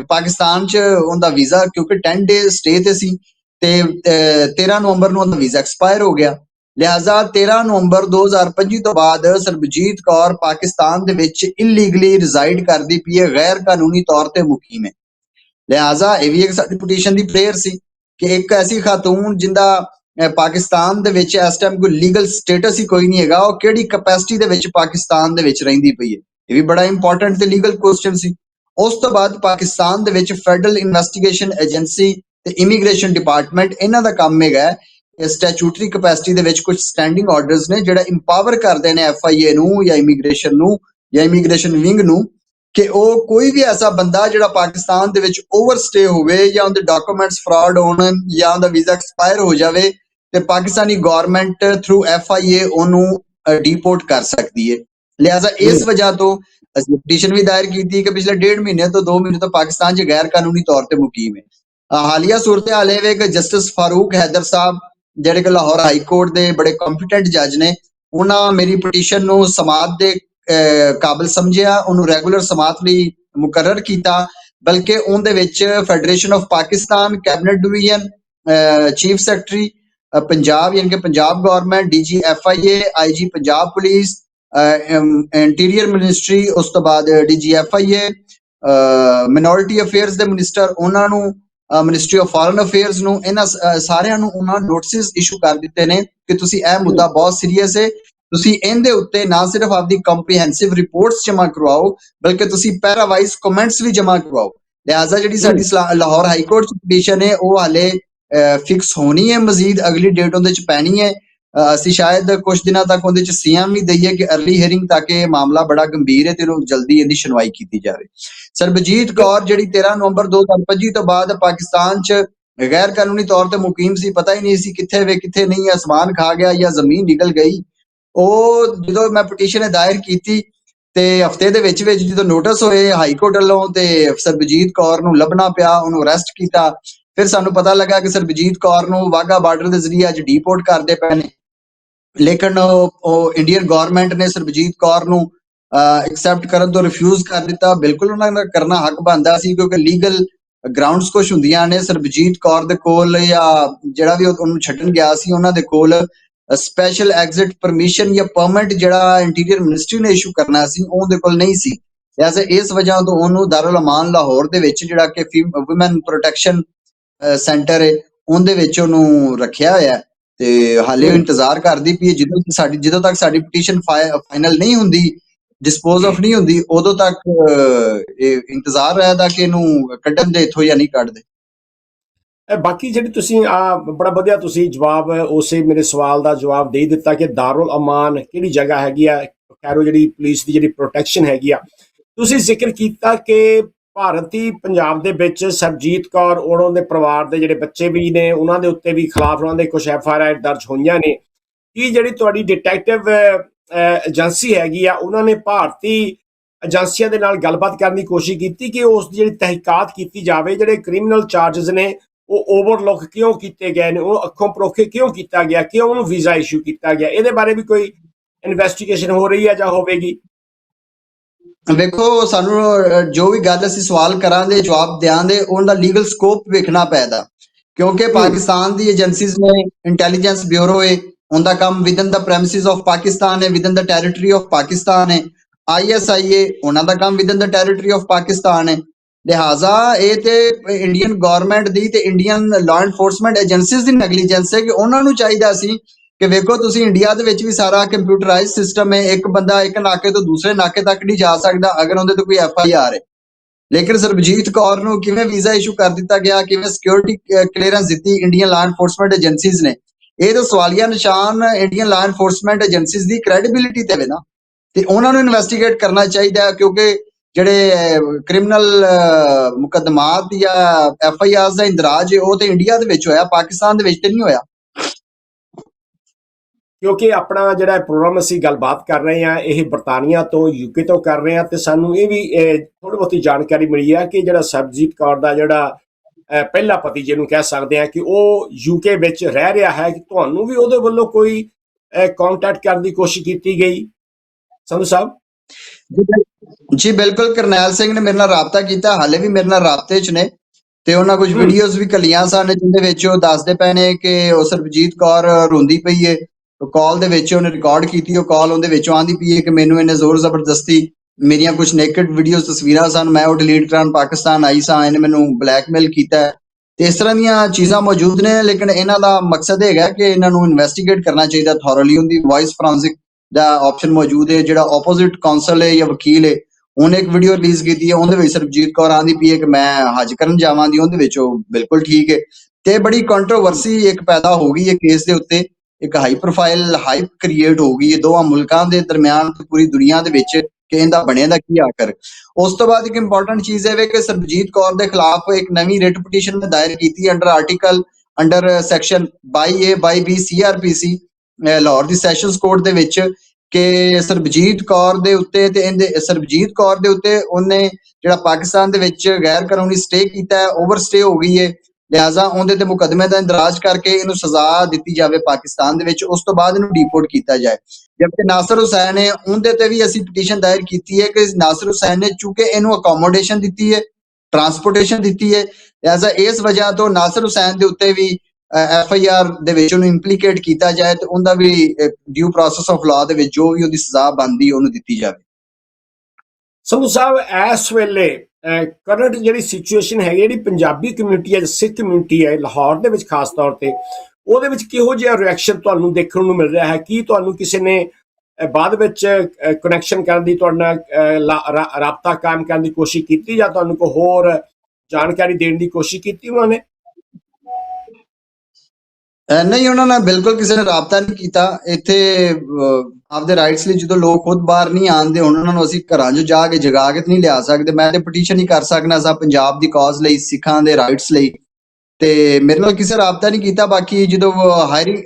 ਪਾਕਿਸਤਾਨ 'ਚ ਉਹਦਾ ਵੀਜ਼ਾ ਕਿਉਂਕਿ 10 ਡੇ ਸਟੇ ਤੇ ਸੀ ਤੇ 13 ਨਵੰਬਰ ਨੂੰ ਉਹਦਾ ਵੀਜ਼ਾ ਐਕਸਪਾਇਰ ਹੋ ਗਿਆ। ਲਿਹਾਜ਼ਾ 13 ਨਵੰਬਰ 2025 ਤੋਂ ਬਾਅਦ ਸਰਬਜੀਤ ਕੌਰ ਪਾਕਿਸਤਾਨ ਦੇ ਵਿੱਚ ਇਲੀਗਲੀ ਰਿਜ਼ਾਈਡ ਕਰਦੀ ਪਈ ਹੈ ਗੈਰ ਕਾਨੂੰਨੀ ਤੌਰ ਤੇ ਮੁਕੀਮ ਹੈ। ਲਿਹਾਜ਼ਾ ਇਹ ਵੀ ਇੱਕ ਸਾਡੀ ਪਟੀਸ਼ਨ ਦੀ ਪ੍ਰੇਅਰ ਸੀ ਕਿ ਇੱਕ ਐਸੀ ਖਾਤੂਨ ਜਿੰਦਾ ਪਾਕਿਸਤਾਨ ਦੇ ਵਿੱਚ ਇਸ ਟਾਈਮ ਕੋਈ ਲੀਗਲ ਸਟੇਟਸ ਹੀ ਕੋਈ ਨਹੀਂ ਹੈਗਾ, ਉਹ ਕਿਹੜੀ ਕਪੈਸਿਟੀ ਦੇ ਵਿੱਚ ਪਾਕਿਸਤਾਨ ਦੇ ਵਿੱਚ ਰਹਿੰਦੀ ਪਈ ਹੈ। ਇਹ ਵੀ ਬੜਾ ਇੰਪੋਰਟੈਂਟ ਤੇ ਲੀਗਲ ਕੁਐਸਚਨ ਸੀ। ਉਸ ਤੋਂ ਬਾਅਦ ਪਾਕਿਸਤਾਨ ਦੇ ਵਿੱਚ ਫੈਡਰਲ ਇਨਵੈਸਟੀਗੇਸ਼ਨ ਏਜੰਸੀ ਤੇ ਇਮੀਗ੍ਰੇਸ਼ਨ ਡਿਪਾਰਟਮੈਂਟ ਇਹਨਾਂ ਦਾ ਕੰਮ ਹੈਗਾ ਸਟੈਚੂਟਰੀ ਕਪੈਸਿਟੀ ਦੇ ਵਿੱਚ ਕੁਝ ਸਟੈਂਡਿੰਗ ਆਰਡਰਸ ਨੇ ਜਿਹੜਾ ਇੰਪਾਵਰ ਕਰਦੇ ਨੇ ਐਫਆਈਏ ਨੂੰ ਜਾਂ ਇਮੀਗ੍ਰੇਸ਼ਨ ਨੂੰ ਜਾਂ ਇਮੀਗ੍ਰੇਸ਼ਨ ਵਿੰਗ ਨੂੰ ਕਿ ਉਹ ਕੋਈ ਵੀ ਐਸਾ ਬੰਦਾ ਜਿਹੜਾ ਪਾਕਿਸਤਾਨ ਦੇ ਵਿੱਚ ਓਵਰਸਟੇ ਹੋਵੇ ਜਾਂ ਉਹਦੇ ਡਾਕੂਮੈਂਟਸ ਫਰਾਡ ਹੋਣ ਜਾਂ ਉਹਦਾ ਵੀਜ਼ਾ ਐਕਸਪਾਇਰ ਹੋ ਜਾਵੇ ਤੇ ਪਾਕਿਸਤਾਨੀ ਗਵਰਨਮੈਂਟ ਥਰੂ ਐਫਆਈਏ ਉਹਨੂੰ ਡੀਪੋਰਟ ਕਰ ਸਕਦੀ ਹੈ। ਲਿਹਾਜ਼ਾ ਇਸ ਵਜ੍ਹਾ ਤੋਂ ਅਸੀਂ ਪਟੀਸ਼ਨ ਵੀ ਦਾਇਰ ਕੀਤੀ ਕਿ ਪਿਛਲੇ ਡੇਢ ਮਹੀਨੇ ਤੋਂ 2 ਮਹੀਨੇ ਤੋਂ ਪਾਕਿਸਤਾਨ 'ਚ ਗੈਰ ਕਾਨੂੰਨੀ ਤੌਰ ਤੇ ਮੁਕੀਮ ਹੈ। ਹਾਲੀਆ ਸੂਰਤ ਹਾਲ ਇਹ ਵੇ ਕਿ ਜਸਟਿਸ ਫਾਰੂਕ ਹੈਦਰ ਸਾਹਿਬ ਜਿਹੜੇ ਕਿ ਲਾਹੌਰ ਹਾਈ ਕੋਰਟ ਦੇ ਬੜੇ ਕੰਪੀਟੈਂਟ ਜੱਜ ਨੇ ਉਹਨਾਂ ਮੇਰੀ ਪਟੀਸ਼ਨ ਨੂੰ ਸਮਾਤ ਦੇ ਅਹ, ਕਾਬਿਲ ਸਮਝਿਆ ਉਹਨੂੰ ਰੈਗੂਲਰ ਸਮਾਤ ਲਈ ਮੁਕਰਰ ਕੀਤਾ ਬਲਕਿ ਉਹਦੇ ਵਿੱਚ federation of Pakistan cabinet division chief secretary Punjab ਯਾਨੀ ਕਿ Punjab government DG FIA IG Punjab police interior ministry ਉਸ ਤੋਂ ਬਾਅਦ ਡੀਜੀ ਐਫਆਈਏ ਮਿਨੋਰਿਟੀ ਅਫੇਅਰਸ ਦੇ ਮਿਨਿਸਟਰ ਉਹਨਾਂ ਨੂੰ ਮਿਨਿਸਟਰੀ ਆਫ ਫੋਰਨ ਅਫੇਅਰਸ ਨੂੰ ਇਹਨਾਂ ਸਾਰਿਆਂ ਨੂੰ ਉਹਨਾਂ ਨੋਟਿਸਸ ਇਸ਼ੂ ਕਰ ਦਿੱਤੇ ਨੇ ਕਿ ਤੁਸੀਂ ਇਹ ਮੁੱਦਾ ਬਹੁਤ ਸੀਰੀਅਸ ਹੈ ਤੁਸੀਂ ਇਹਦੇ ਉੱਤੇ ਨਾ ਸਿਰਫ ਆਪਦੀ ਕੰਪਰੀਹੈਂਸਿਵ ਰਿਪੋਰਟਸ ਜਮ੍ਹਾਂ ਕਰਵਾਓ ਬਲਕਿ ਤੁਸੀਂ ਪੈਰਾਵਾਈਜ਼ ਕਮੈਂਟਸ ਵੀ ਜਮ੍ਹਾਂ ਕਰਵਾਓ। ਲਿਹਾਜ਼ਾ ਜਿਹੜੀ ਸਾਡੀ ਲਾਹੌਰ ਹਾਈ ਕੋਰਟ ਚ ਪਟੀਸ਼ਨ ਹੈ ਉਹ ਹਾਲੇ ਫਿਕਸ ਹੋਣੀ ਹੈ ਮਜ਼ੀਦ ਅਗਲੀ ਡੇਟ ਉਹਦੇ ਚ ਪੈਣੀ ਹੈ ਅਸੀਂ ਸ਼ਾਇਦ ਕੁਝ ਦਿਨਾਂ ਤੱਕ ਉਹਦੇ ਚ ਸੀਐਮ ਵੀ ਦਈਏ ਕਿ ਅਰਲੀ ਹੀਅਰਿੰਗ ਤੱਕ ਇਹ ਮਾਮਲਾ ਬੜਾ ਗੰਭੀਰ ਹੈ ਤੇ ਇਹਨੂੰ ਜਲਦੀ ਇਹਦੀ ਸੁਣਵਾਈ ਕੀਤੀ ਜਾਵੇ। ਸਰਬਜੀਤ ਕੌਰ, ਜਿਹੜੀ 13 ਨਵੰਬਰ 2025 ਤੋਂ ਬਾਅਦ ਪਾਕਿਸਤਾਨ ਚ ਗੈਰ ਕਾਨੂੰਨੀ ਤੌਰ ਤੇ ਮੁਕੀਮ ਸੀ, ਪਤਾ ਹੀ ਨਹੀਂ ਸੀ ਕਿੱਥੇ ਵੇ, ਕਿੱਥੇ ਨਹੀਂ, ਅਸਮਾਨ ਖਾ ਗਿਆ ਜਾਂ ਜ਼ਮੀਨ ਨਿਕਲ ਗਈ। ਉਹ ਜਦੋਂ ਮੈਂ ਪਟੀਸ਼ਨ ਦਾਇਰ ਕੀਤੀ ਤੇ ਹਫ਼ਤੇ ਦੇ ਵਿੱਚ ਵਿੱਚ ਜਦੋਂ ਨੋਟਿਸ ਹੋਏ ਹਾਈ ਕੋਰਟ ਵੱਲੋਂ ਤੇ ਸਰਬਜੀਤ ਕੌਰ ਨੂੰ ਲੱਭਣਾ ਪਿਆ, ਉਹਨੂੰ ਅਰੈਸਟ ਕੀਤਾ ਫਿਰ ਸਾਨੂੰ ਪਤਾ ਲੱਗਾ ਕਿ ਸਰਬਜੀਤ ਕੌਰ ਨੂੰ ਵਾਗਾ ਬਾਰਡਰ ਦੇ ਜ਼ਰੀਏ ਅੱਜ ਡੀਪੋਰਟ ਕਰਦੇ ਪਏ ਨੇ। ਲੇਕਿਨ ਉਹ ਇੰਡੀਅਨ ਗਵਰਨਮੈਂਟ ਨੇ ਸਰਬਜੀਤ ਕੌਰ ਨੂੰ ਐਕਸੈਪਟ ਕਰਨ ਤੋਂ ਰਿਫਿਊਜ਼ ਕਰ ਦਿੱਤਾ। ਬਿਲਕੁਲ ਉਹਨਾਂ ਦਾ ਕਰਨਾ ਹੱਕ ਬਣਦਾ ਸੀ ਕਿਉਂਕਿ ਲੀਗਲ ਗਰਾਊਂਡਸ ਕੁਝ ਹੁੰਦੀਆਂ ਨੇ। ਸਰਬਜੀਤ ਕੌਰ ਦੇ ਕੋਲ ਜਾਂ ਜਿਹੜਾ ਵੀ ਉਹਨੂੰ ਛੱਡਣ ਗਿਆ ਸੀ, ਉਹਨਾਂ ਦੇ ਕੋਲ ਸਪੈਸ਼ਲ ਐਗਜ਼ਿਟ ਪਰਮਿਸ਼ਨ ਜਾਂ ਪਰਮਿਟ ਜਿਹੜਾ ਇੰਟੀਰੀਅਰ ਮਿਨਿਸਟਰੀ ਨੇ ਇਸ਼ੂ ਕਰਨਾ ਸੀ ਉਹਦੇ ਕੋਲ ਨਹੀਂ ਸੀ। ਐਸੇ ਇਸ ਵਜ੍ਹਾ ਤੋਂ ਉਹਨੂੰ ਦਾਰੁਲ ਅਮਾਨ ਲਾਹੌਰ ਦੇ ਵਿੱਚ ਜਿਹੜਾ ਕਿ ਔਮਨ ਪ੍ਰੋਟੈਕਸ਼ਨ ਸੈਂਟਰ ਹੈ ਉਹਦੇ ਵਿੱਚ ਉਹਨੂੰ ਰੱਖਿਆ ਹੋਇਆ ਤੇ ਹਾਲੇ। ਇੰਤਜ਼ਾਰ ਕਰਦੀ ਪਈ ਜਦੋਂ ਤੱਕ ਸਾਡੀ ਜਦੋਂ ਤੱਕ ਸਾਡੀ ਪਟੀਸ਼ਨ ਫਾਈਨਲ ਨਹੀਂ ਹੁੰਦੀ ਡਿਸਪੋਜ਼ ਆਫ ਨਹੀਂ ਹੁੰਦੀ ਉਦੋਂ ਤੱਕ ਇਹ ਇੰਤਜ਼ਾਰ ਰਹਦਾ ਕਿ ਇਹਨੂੰ ਕੱਢਣ ਦੇ ਇਥੋਂ ਜਾਂ ਨਹੀਂ ਕੱਢਦੇ। ਇਹ ਬਾਕੀ ਜਿਹੜੀ ਤੁਸੀਂ ਆ ਬੜਾ ਵਧੀਆ ਤੁਸੀਂ ਜਵਾਬ ਉਸੇ ਮੇਰੇ ਸਵਾਲ ਦਾ ਜਵਾਬ ਦੇ ਦਿੱਤਾ ਕਿ ਦਾਰੁਲ ਅਮਾਨ ਕਿਹੜੀ ਜਗ੍ਹਾ ਹੈਗੀ ਆ ਕੈਰੋ ਜਿਹੜੀ ਪੁਲਿਸ ਦੀ ਜਿਹੜੀ ਪ੍ਰੋਟੈਕਸ਼ਨ ਹੈਗੀ ਆ। ਤੁਸੀਂ ਜ਼ਿਕਰ ਕੀਤਾ ਕਿ ਭਾਰਤੀ ਪੰਜਾਬ ਦੇ ਵਿੱਚ ਸਰਜੀਤ ਕੌਰ ਉਹਨਾਂ ਦੇ ਪਰਿਵਾਰ ਦੇ ਜਿਹੜੇ ਬੱਚੇ ਵੀ ਨੇ, ਉਹਨਾਂ ਦੇ ਉੱਤੇ ਵੀ ਖਿਲਾਫ ਉਹਨਾਂ ਦੇ ਕੁਝ ਐਫ ਆਰ ਆਈ ਦਰਜ ਹੋਈਆਂ ਨੇ। ਕੀ ਜਿਹੜੀ ਤੁਹਾਡੀ ਡਿਟੈਕਟਿਵ ਏਜੰਸੀ ਹੈਗੀ ਆ, ਉਹਨਾਂ ਨੇ ਭਾਰਤੀ ਏਜੰਸੀਆਂ ਦੇ ਨਾਲ ਗੱਲਬਾਤ ਕਰਨ ਦੀ ਕੋਸ਼ਿਸ਼ ਕੀਤੀ ਕਿ ਉਸ ਦੀ ਜਿਹੜੀ ਤਹਿਕੀਕਾਤ ਕੀਤੀ ਜਾਵੇ, ਜਿਹੜੇ ਕ੍ਰਿਮੀਨਲ ਚਾਰजेस ਨੇ, ਉਹ ਓਵਰਲੁੱਕ ਕਿਉਂ ਕੀਤੇ ਗਏ ਨੇ, ਉਹ ਅੱਖੋਂ ਪਰੋਖੇ ਕਿਉਂ ਕੀਤਾ ਗਿਆ, ਕਿਉਂ ਉਹਨੂੰ ਵੀਜ਼ਾ ਇਸ਼ੂ ਕੀਤਾ ਗਿਆ? ਇਹਦੇ ਬਾਰੇ ਵੀ ਕੋਈ ਇਨਵੈਸਟੀਗੇਸ਼ਨ ਹੋ ਰਹੀ ਹੈ ਜਾਂ ਹੋਵੇਗੀ? ਵੇਖੋ ਸਾਨੂੰ ਜੋ ਵੀ ਗੱਲ ਅਸੀਂ ਸਵਾਲ ਕਰਾਂਗੇ ਜਵਾਬ ਦਿਆਂਗੇ ਉਹਨਾਂ ਦਾ ਲੀਗਲ ਸਕੋਪ ਵੇਖਣਾ ਪੈਦਾ। ਕਿਉਂਕਿ ਪਾਕਿਸਤਾਨ ਦੀ ਏਜੰਸੀਜ਼ ਨੇ ਇੰਟੈਲੀਜੈਂਸ ਬਿਊਰੋ ਹੈ ਉਹਦਾ ਕੰਮ within the premises of Pakistan ਹੈ within the territory of Pakistan ਹੈ ਆਈਐਸਆਈ ਹੈ ਉਹਨਾਂ ਦਾ ਕੰਮ within the territory of Pakistan ਹੈ ਲਿਹਾਜ਼ਾ ਇਹ ਤੇ ਇੰਡੀਅਨ ਗਵਰਨਮੈਂਟ ਦੀ ਤੇ ਇੰਡੀਅਨ ਲਾਅ ਐਨਫੋਰਸਮੈਂਟ ਏਜੰਸੀਜ਼ ਦੀ ਨੈਗਲੀਜੈਂਸ ਹੈ ਕਿ ਉਹਨਾਂ ਨੂੰ ਚਾਹੀਦਾ ਸੀ ਕਿ ਵੇਖੋ ਤੁਸੀਂ ਇੰਡੀਆ ਦੇ ਵਿੱਚ ਵੀ ਸਾਰਾ ਕੰਪਿਊਟਰਾਈਜ਼ ਸਿਸਟਮ ਹੈ, ਇੱਕ ਬੰਦਾ ਇੱਕ ਨਾਕੇ ਤੋਂ ਦੂਸਰੇ ਨਾਕੇ ਤੱਕ ਨਹੀਂ ਜਾ ਸਕਦਾ ਅਗਰ ਉਹਦੇ ਤੇ ਕੋਈ ਐਫ ਆਈ ਆਰ ਹੈ। ਲੇਕਿਨ ਸਰਬਜੀਤ ਕੌਰ ਨੂੰ ਕਿਵੇਂ ਵੀਜ਼ਾ ਇਸ਼ੂ ਕਰ ਦਿੱਤਾ ਗਿਆ, ਕਿਵੇਂ ਸਿਕਿਉਰਿਟੀ ਕਲੀਅਰੈਂਸ ਦਿੱਤੀ ਇੰਡੀਅਨ ਲਾ ਐਨਫੋਰਸਮੈਂਟ ਏਜੰਸੀਜ਼ ਨੇ, ਇਹ ਤਾਂ ਸਵਾਲੀਆ ਨਿਸ਼ਾਨ ਇੰਡੀਅਨ ਲਾ ਐਨਫੋਰਸਮੈਂਟ ਏਜੰਸੀਜ਼ ਦੀ ਕ੍ਰੈਡੀਬਿਲਿਟੀ ਤੇ ਵੇ ਨਾ। ਤੇ ਉਹਨਾਂ ਨੂੰ ਇਨਵੈਸਟੀਗੇਟ ਕਰਨਾ ਚਾਹੀਦਾ ਕਿਉਂਕਿ ਜਿਹੜੇ ਕ੍ਰਿਮੀਨਲ ਮੁਕੱਦਮਾਤ ਜਾਂ ਐਫ ਆਈ ਆਰ ਦਾ ਇੰਦਰਾਜ ਉਹ ਤੇ ਇੰਡੀਆ ਦੇ ਵਿੱਚ ਹੋਇਆ, ਪਾਕਿਸਤਾਨ ਦੇ ਵਿੱਚ ਤੇ ਨਹੀਂ ਹੋਇਆ। ਕਿਉਂਕਿ ਆਪਣਾ ਜਿਹੜਾ ਪ੍ਰੋਗਰਾਮ ਅਸੀਂ ਗੱਲਬਾਤ ਕਰ ਰਹੇ ਹਾਂ ਇਹ ਬਰਤਾਨੀਆ ਤੋਂ ਯੂਕੇ ਤੋਂ ਕਰ ਰਹੇ ਹਾਂ ਤੇ ਸਾਨੂੰ ਇਹ ਵੀ ਥੋੜੀ ਬਹੁਤੀ ਜਾਣਕਾਰੀ ਮਿਲੀ ਹੈ ਕਿ ਜਿਹੜਾ ਸਰਬਜੀਤ ਕੌਰ ਦਾ ਜਿਹੜਾ ਪਹਿਲਾ ਪਤੀ ਜਿਹਨੂੰ ਕਹਿ ਸਕਦੇ ਆ ਕਿ ਉਹ ਯੂਕੇ ਵਿੱਚ ਰਹਿ ਰਿਹਾ ਹੈ ਕਿ ਤੁਹਾਨੂੰ ਵੀ ਉਹਦੇ ਵੱਲੋਂ ਕੋਈ ਕੰਟੈਕਟ ਕਰਨ ਦੀ ਕੋਸ਼ਿਸ਼ ਕੀਤੀ ਗਈ? ਸੰਧੂ ਸਾਹਿਬ? ਜੀ ਬਿਲ- ਜੀ ਬਿਲਕੁਲ ਕਰਨੈਲ ਸਿੰਘ ਨੇ ਮੇਰੇ ਨਾਲ ਰਾਬਤਾ ਕੀਤਾ ਹਾਲੇ ਵੀ ਮੇਰੇ ਨਾਲ ਰਾਬਤੇ 'ਚ ਨੇ ਤੇ ਉਹਨਾਂ ਕੁਝ। ਵੀਡੀਓਜ਼ ਵੀ ਕਲੀਆਂ ਸਨ ਜਿੰਦੇ ਵਿੱਚ ਉਹ ਦੱਸਦੇ ਪਏ ਨੇ ਕਿ ਉਹ ਸਰਬਜੀਤ ਕੌਰ ਰੋਂਦੀ ਪਈ ਏ। ਕਾਲ ਦੇ ਵਿੱਚ ਉਹਨੇ ਰਿਕਾਰਡ ਕੀਤੀ, ਉਹ ਕਾਲ ਉਹਦੇ ਵਿੱਚੋਂ ਆਂਦੀ ਪਈ ਏ ਕਿ ਮੈਨੂੰ ਇਹਨੇ ਜ਼ੋਰ ਜ਼ਬਰਦਸਤੀ ਮੇਰੀਆਂ ਕੁਝ ਨੇਕਡ ਵੀਡੀਓਜ਼ ਤਸਵੀਰਾਂ ਸਨ, ਮੈਂ ਉਹ ਡਿਲੀਟ ਕਰਾਂ ਪਾਕਿਸਤਾਨ ਆਈ ਸਾਂ, ਇਹਨੇ ਮੈਨੂੰ ਬਲੈਕਮੇਲ ਕੀਤਾ ਹੈ। ਤੇ ਇਸ ਤਰ੍ਹਾਂ ਦੀਆਂ ਚੀਜ਼ਾਂ ਮੌਜੂਦ ਨੇ, ਲੇਕਿਨ ਇਹਨਾਂ ਦਾ ਮਕਸਦ ਹੈਗਾ ਕਿ ਇਹਨਾਂ ਨੂੰ ਇਨਵੈਸਟੀਗੇਟ ਕਰਨਾ ਚਾਹੀਦਾ ਥੋਰਲੀ ਉਹਦੀ ਵਾਇਸ ਫੋਰੈਂਸਿਕ ਦਾ ਆਪਸ਼ਨ ਮੌਜੂਦ ਹੈ, ਜਿਹੜਾ ਆਪੋਜ਼ਿਟ ਕਾਉਂਸਲ ਹੈ ਜਾਂ ਵਕੀਲ ਹੈ। ਉਹਨੇ ਇੱਕ ਵੀਡੀਓ ਰਿਲੀਜ਼ ਕੀਤੀ ਹੈ, ਉਹਦੇ ਵਿੱਚ ਸਰਬਜੀਤ ਕੌਰ ਆਂਦੀ ਪਈ ਹੈ ਕਿ ਮੈਂ ਹਜ ਕਰਨ ਜਾਵਾਂਗੀ, ਉਹਦੇ ਵਿੱਚ ਉਹ ਬਿਲਕੁਲ ਠੀਕ ਹੈ। ਤੇ ਬੜੀ ਕੰਟਰੋਵਰਸੀ ਇੱਕ ਪੈਦਾ ਹੋ ਗਈ ਹੈ ਕੇਸ ਦੇ ਉੱਤੇ। ਇੱਕ ਹਾਈ ਪ੍ਰੋਫਾਈਲ ਹਾਈਪ ਕ੍ਰੀਏਟ ਹੋ ਗਈ। ਹੈ ਦੋਵਾਂ ਮੁਲਕਾਂ ਦੇ ਦਰਮਿਆਨ ਪੂਰੀ ਦੁਨੀਆ ਦੇ ਵਿੱਚ ਕਿ ਇਹਦਾ ਬਣਿਆ ਦਾ ਕੀ ਆਖਰ ਉਸ ਤੋਂ ਬਾਅਦ ਇੱਕ ਇੰਪੋਰਟੈਂਟ ਚੀਜ਼ ਇਹ ਵੇ ਕਿ ਸਰਬਜੀਤ ਕੌਰ ਦੇ ਖਿਲਾਫ ਇੱਕ ਨਵੀਂ ਰਿਟ ਪਟੀਸ਼ਨ ਮੈਂ ਦਾਇਰ ਕੀਤੀ under article under section 22A 22B CRPC uh, Lahore ਦੀ ਸੈਸ਼ਨਸ ਕੋਰਟ ਦੇ ਵਿੱਚ ਕਿ ਸਰਬਜੀਤ ਕੌਰ ਦੇ ਉੱਤੇ ਤੇ ਇਹਦੇ, ਸਰਬਜੀਤ ਕੌਰ ਦੇ ਉੱਤੇ ਉਹਨੇ ਜਿਹੜਾ ਪਾਕਿਸਤਾਨ ਦੇ ਵਿੱਚ ਗੈਰ ਕਾਨੂੰਨੀ ਸਟੇ ਕੀਤਾ ਹੈ ਓਵਰ ਸਟੇ ਹੋ ਗਈ ਹੈ ਲਿਹਾਜ਼ਾ ਉਹਦੇ ਤੇ ਮੁਕੱਦਮੇ ਦਾ ਇੰਦਰਾਜ ਕਰਕੇ ਇਹਨੂੰ ਸਜ਼ਾ ਦਿੱਤੀ ਜਾਵੇ ਪਾਕਿਸਤਾਨ ਦੇ ਵਿੱਚ, ਉਸ ਤੋਂ ਬਾਅਦ ਇਹਨੂੰ ਡਿਪੋਰਟ ਕੀਤਾ ਜਾਏ। ਜਦਕਿ ਨਾਸਰ ਹੁਸੈਨ ਹੈ ਉਹਦੇ ਤੇ ਵੀ ਅਸੀਂ ਪਟੀਸ਼ਨ ਦਾਇਰ ਕੀਤੀ ਹੈ ਕਿ ਨਾਸਰ ਹੁਸੈਨ ਨੇ ਚੂੰਕਿ ਇਹਨੂੰ ਅਕੋਮੋਡੇਸ਼ਨ ਦਿੱਤੀ ਹੈ ਟਰਾਂਸਪੋਰਟੇਸ਼ਨ ਦਿੱਤੀ ਹੈ। ਲਿਹਾਜ਼ਾ ਇਸ ਵਜ੍ਹਾ ਤੋਂ ਨਾਸਰ ਹੁਸੈਨ ਦੇ ਉੱਤੇ ਵੀ ਐਫ ਆਈ ਆਰ ਦੇ ਵਿੱਚ ਉਹਨੂੰ ਇੰਪਲੀਕੇਟ ਕੀਤਾ ਜਾਏ ਤੇ ਉਹਦਾ ਵੀ ਡਿਊ ਪ੍ਰੋਸੈਸ ਆਫ ਲਾਅ ਦੇ ਵਿੱਚ ਜੋ ਵੀ ਉਹਦੀ ਸਜ਼ਾ ਬਣਦੀ ਉਹਨੂੰ ਦਿੱਤੀ ਜਾਵੇ। ਸੰਧੂ ਸਾਹਿਬ, ਇਸ ਵੇਲੇ ਕਰੰਟ ਜਿਹੜੀ ਸਿਚੁਏਸ਼ਨ ਹੈਗੀ ਜਿਹੜੀ ਪੰਜਾਬੀ ਕਮਿਊਨਿਟੀ ਹੈ ਸਿੱਖ ਕਮਿਊਨਿਟੀ ਹੈ ਲਾਹੌਰ ਦੇ ਵਿੱਚ ਖਾਸ ਤੌਰ ਤੇ, ਉਹਦੇ ਵਿੱਚ ਕਿਹੋ ਜਿਹਾ ਰਿਐਕਸ਼ਨ ਤੁਹਾਨੂੰ ਦੇਖਣ ਨੂੰ ਮਿਲ ਰਿਹਾ ਹੈ? ਕੀ ਤੁਹਾਨੂੰ ਕਿਸੇ ਨੇ ਬਾਅਦ ਵਿੱਚ ਕਨੈਕਸ਼ਨ ਕਰਨ ਦੀ ਤੁਹਾਡੇ ਨਾਲ ਲਾ- ਰਾਬਤਾ ਕਾਇਮ ਕਰਨ ਦੀ ਕੋਸ਼ਿਸ਼ ਕੀਤੀ ਜਾਂ ਤੁਹਾਨੂੰ ਕੋਈ ਹੋਰ ਜਾਣਕਾਰੀ ਦੇਣ ਦੀ ਕੋਸ਼ਿਸ਼ ਕੀਤੀ ਉਹਨਾਂ ਨੇ? ਨਹੀਂ ਉਹਨਾਂ ਨਾਲ ਬਿਲਕੁਲ ਕਿਸੇ ਨੇ ਰਾਬਤਾ ਨਹੀਂ ਕੀਤਾ। ਇੱਥੇ ਆਪਦੇ ਰਾਈਟਸ ਲਈ ਜਦੋਂ ਲੋਕ ਖੁਦ ਬਾਹਰ ਨਹੀਂ ਆਉਂਦੇ ਉਹਨਾਂ ਨੂੰ ਅਸੀਂ ਘਰਾਂ 'ਚ ਜਾ ਕੇ ਜਗਾ ਕੇ ਨਹੀਂ ਲਿਆ ਸਕਦੇ। ਮੈਂ ਤੇ ਪਟੀਸ਼ਨ ਹੀ ਕਰ ਸਕਣਾ ਸਾਂ ਪੰਜਾਬ ਦੀ ਕਾਜ਼ ਲਈ ਸਿੱਖਾਂ ਦੇ ਰਾਈਟਸ ਲਈ। ਤੇ ਮੇਰੇ ਨਾਲ ਕਿਸੇ ਰਾਬਤਾ ਨਹੀਂ ਕੀਤਾ। ਬਾਕੀ ਜਦੋਂ ਹਾਇਰਿੰਗ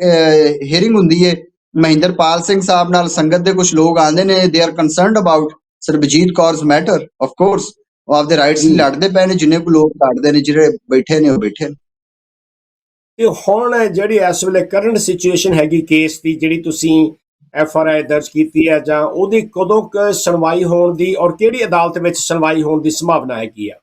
ਹੀਅਰਿੰਗ ਹੁੰਦੀ ਹੈ ਮਹਿੰਦਰਪਾਲ ਸਿੰਘ ਸਾਹਿਬ ਨਾਲ ਸੰਗਤ ਦੇ ਕੁਝ ਲੋਕ ਆਉਂਦੇ ਨੇ they are concerned about Sarabjit Kaur's matter of course ਉਹ ਆਪਦੇ ਰਾਈਟਸ ਲਈ। ਲੜਦੇ ਪਏ ਨੇ ਜਿੰਨੇ ਕੁ ਲੋਕ ਲੜਦੇ ਨੇ ਜਿਹੜੇ ਬੈਠੇ ਨੇ ਉਹ ਬੈਠੇ ਨੇ। ਤੇ ਹੁਣ ਜਿਹੜੀ ਇਸ ਵੇਲੇ ਕਰੰਟ ਸਿਚੁਏਸ਼ਨ ਹੈਗੀ ਕੇਸ ਦੀ ਜਿਹੜੀ ਤੁਸੀਂ ਐਫ ਆਰ ਆਈ ਦਰਜ ਕੀਤੀ ਹੈ ਜਾਂ ਉਹਦੀ ਕਦੋਂ ਕੁ ਸੁਣਵਾਈ ਹੋਣ ਦੀ ਔਰ ਕਿਹੜੀ ਅਦਾਲਤ ਵਿੱਚ ਸੁਣਵਾਈ ਹੋਣ ਦੀ ਸੰਭਾਵਨਾ ਹੈਗੀ ਆ?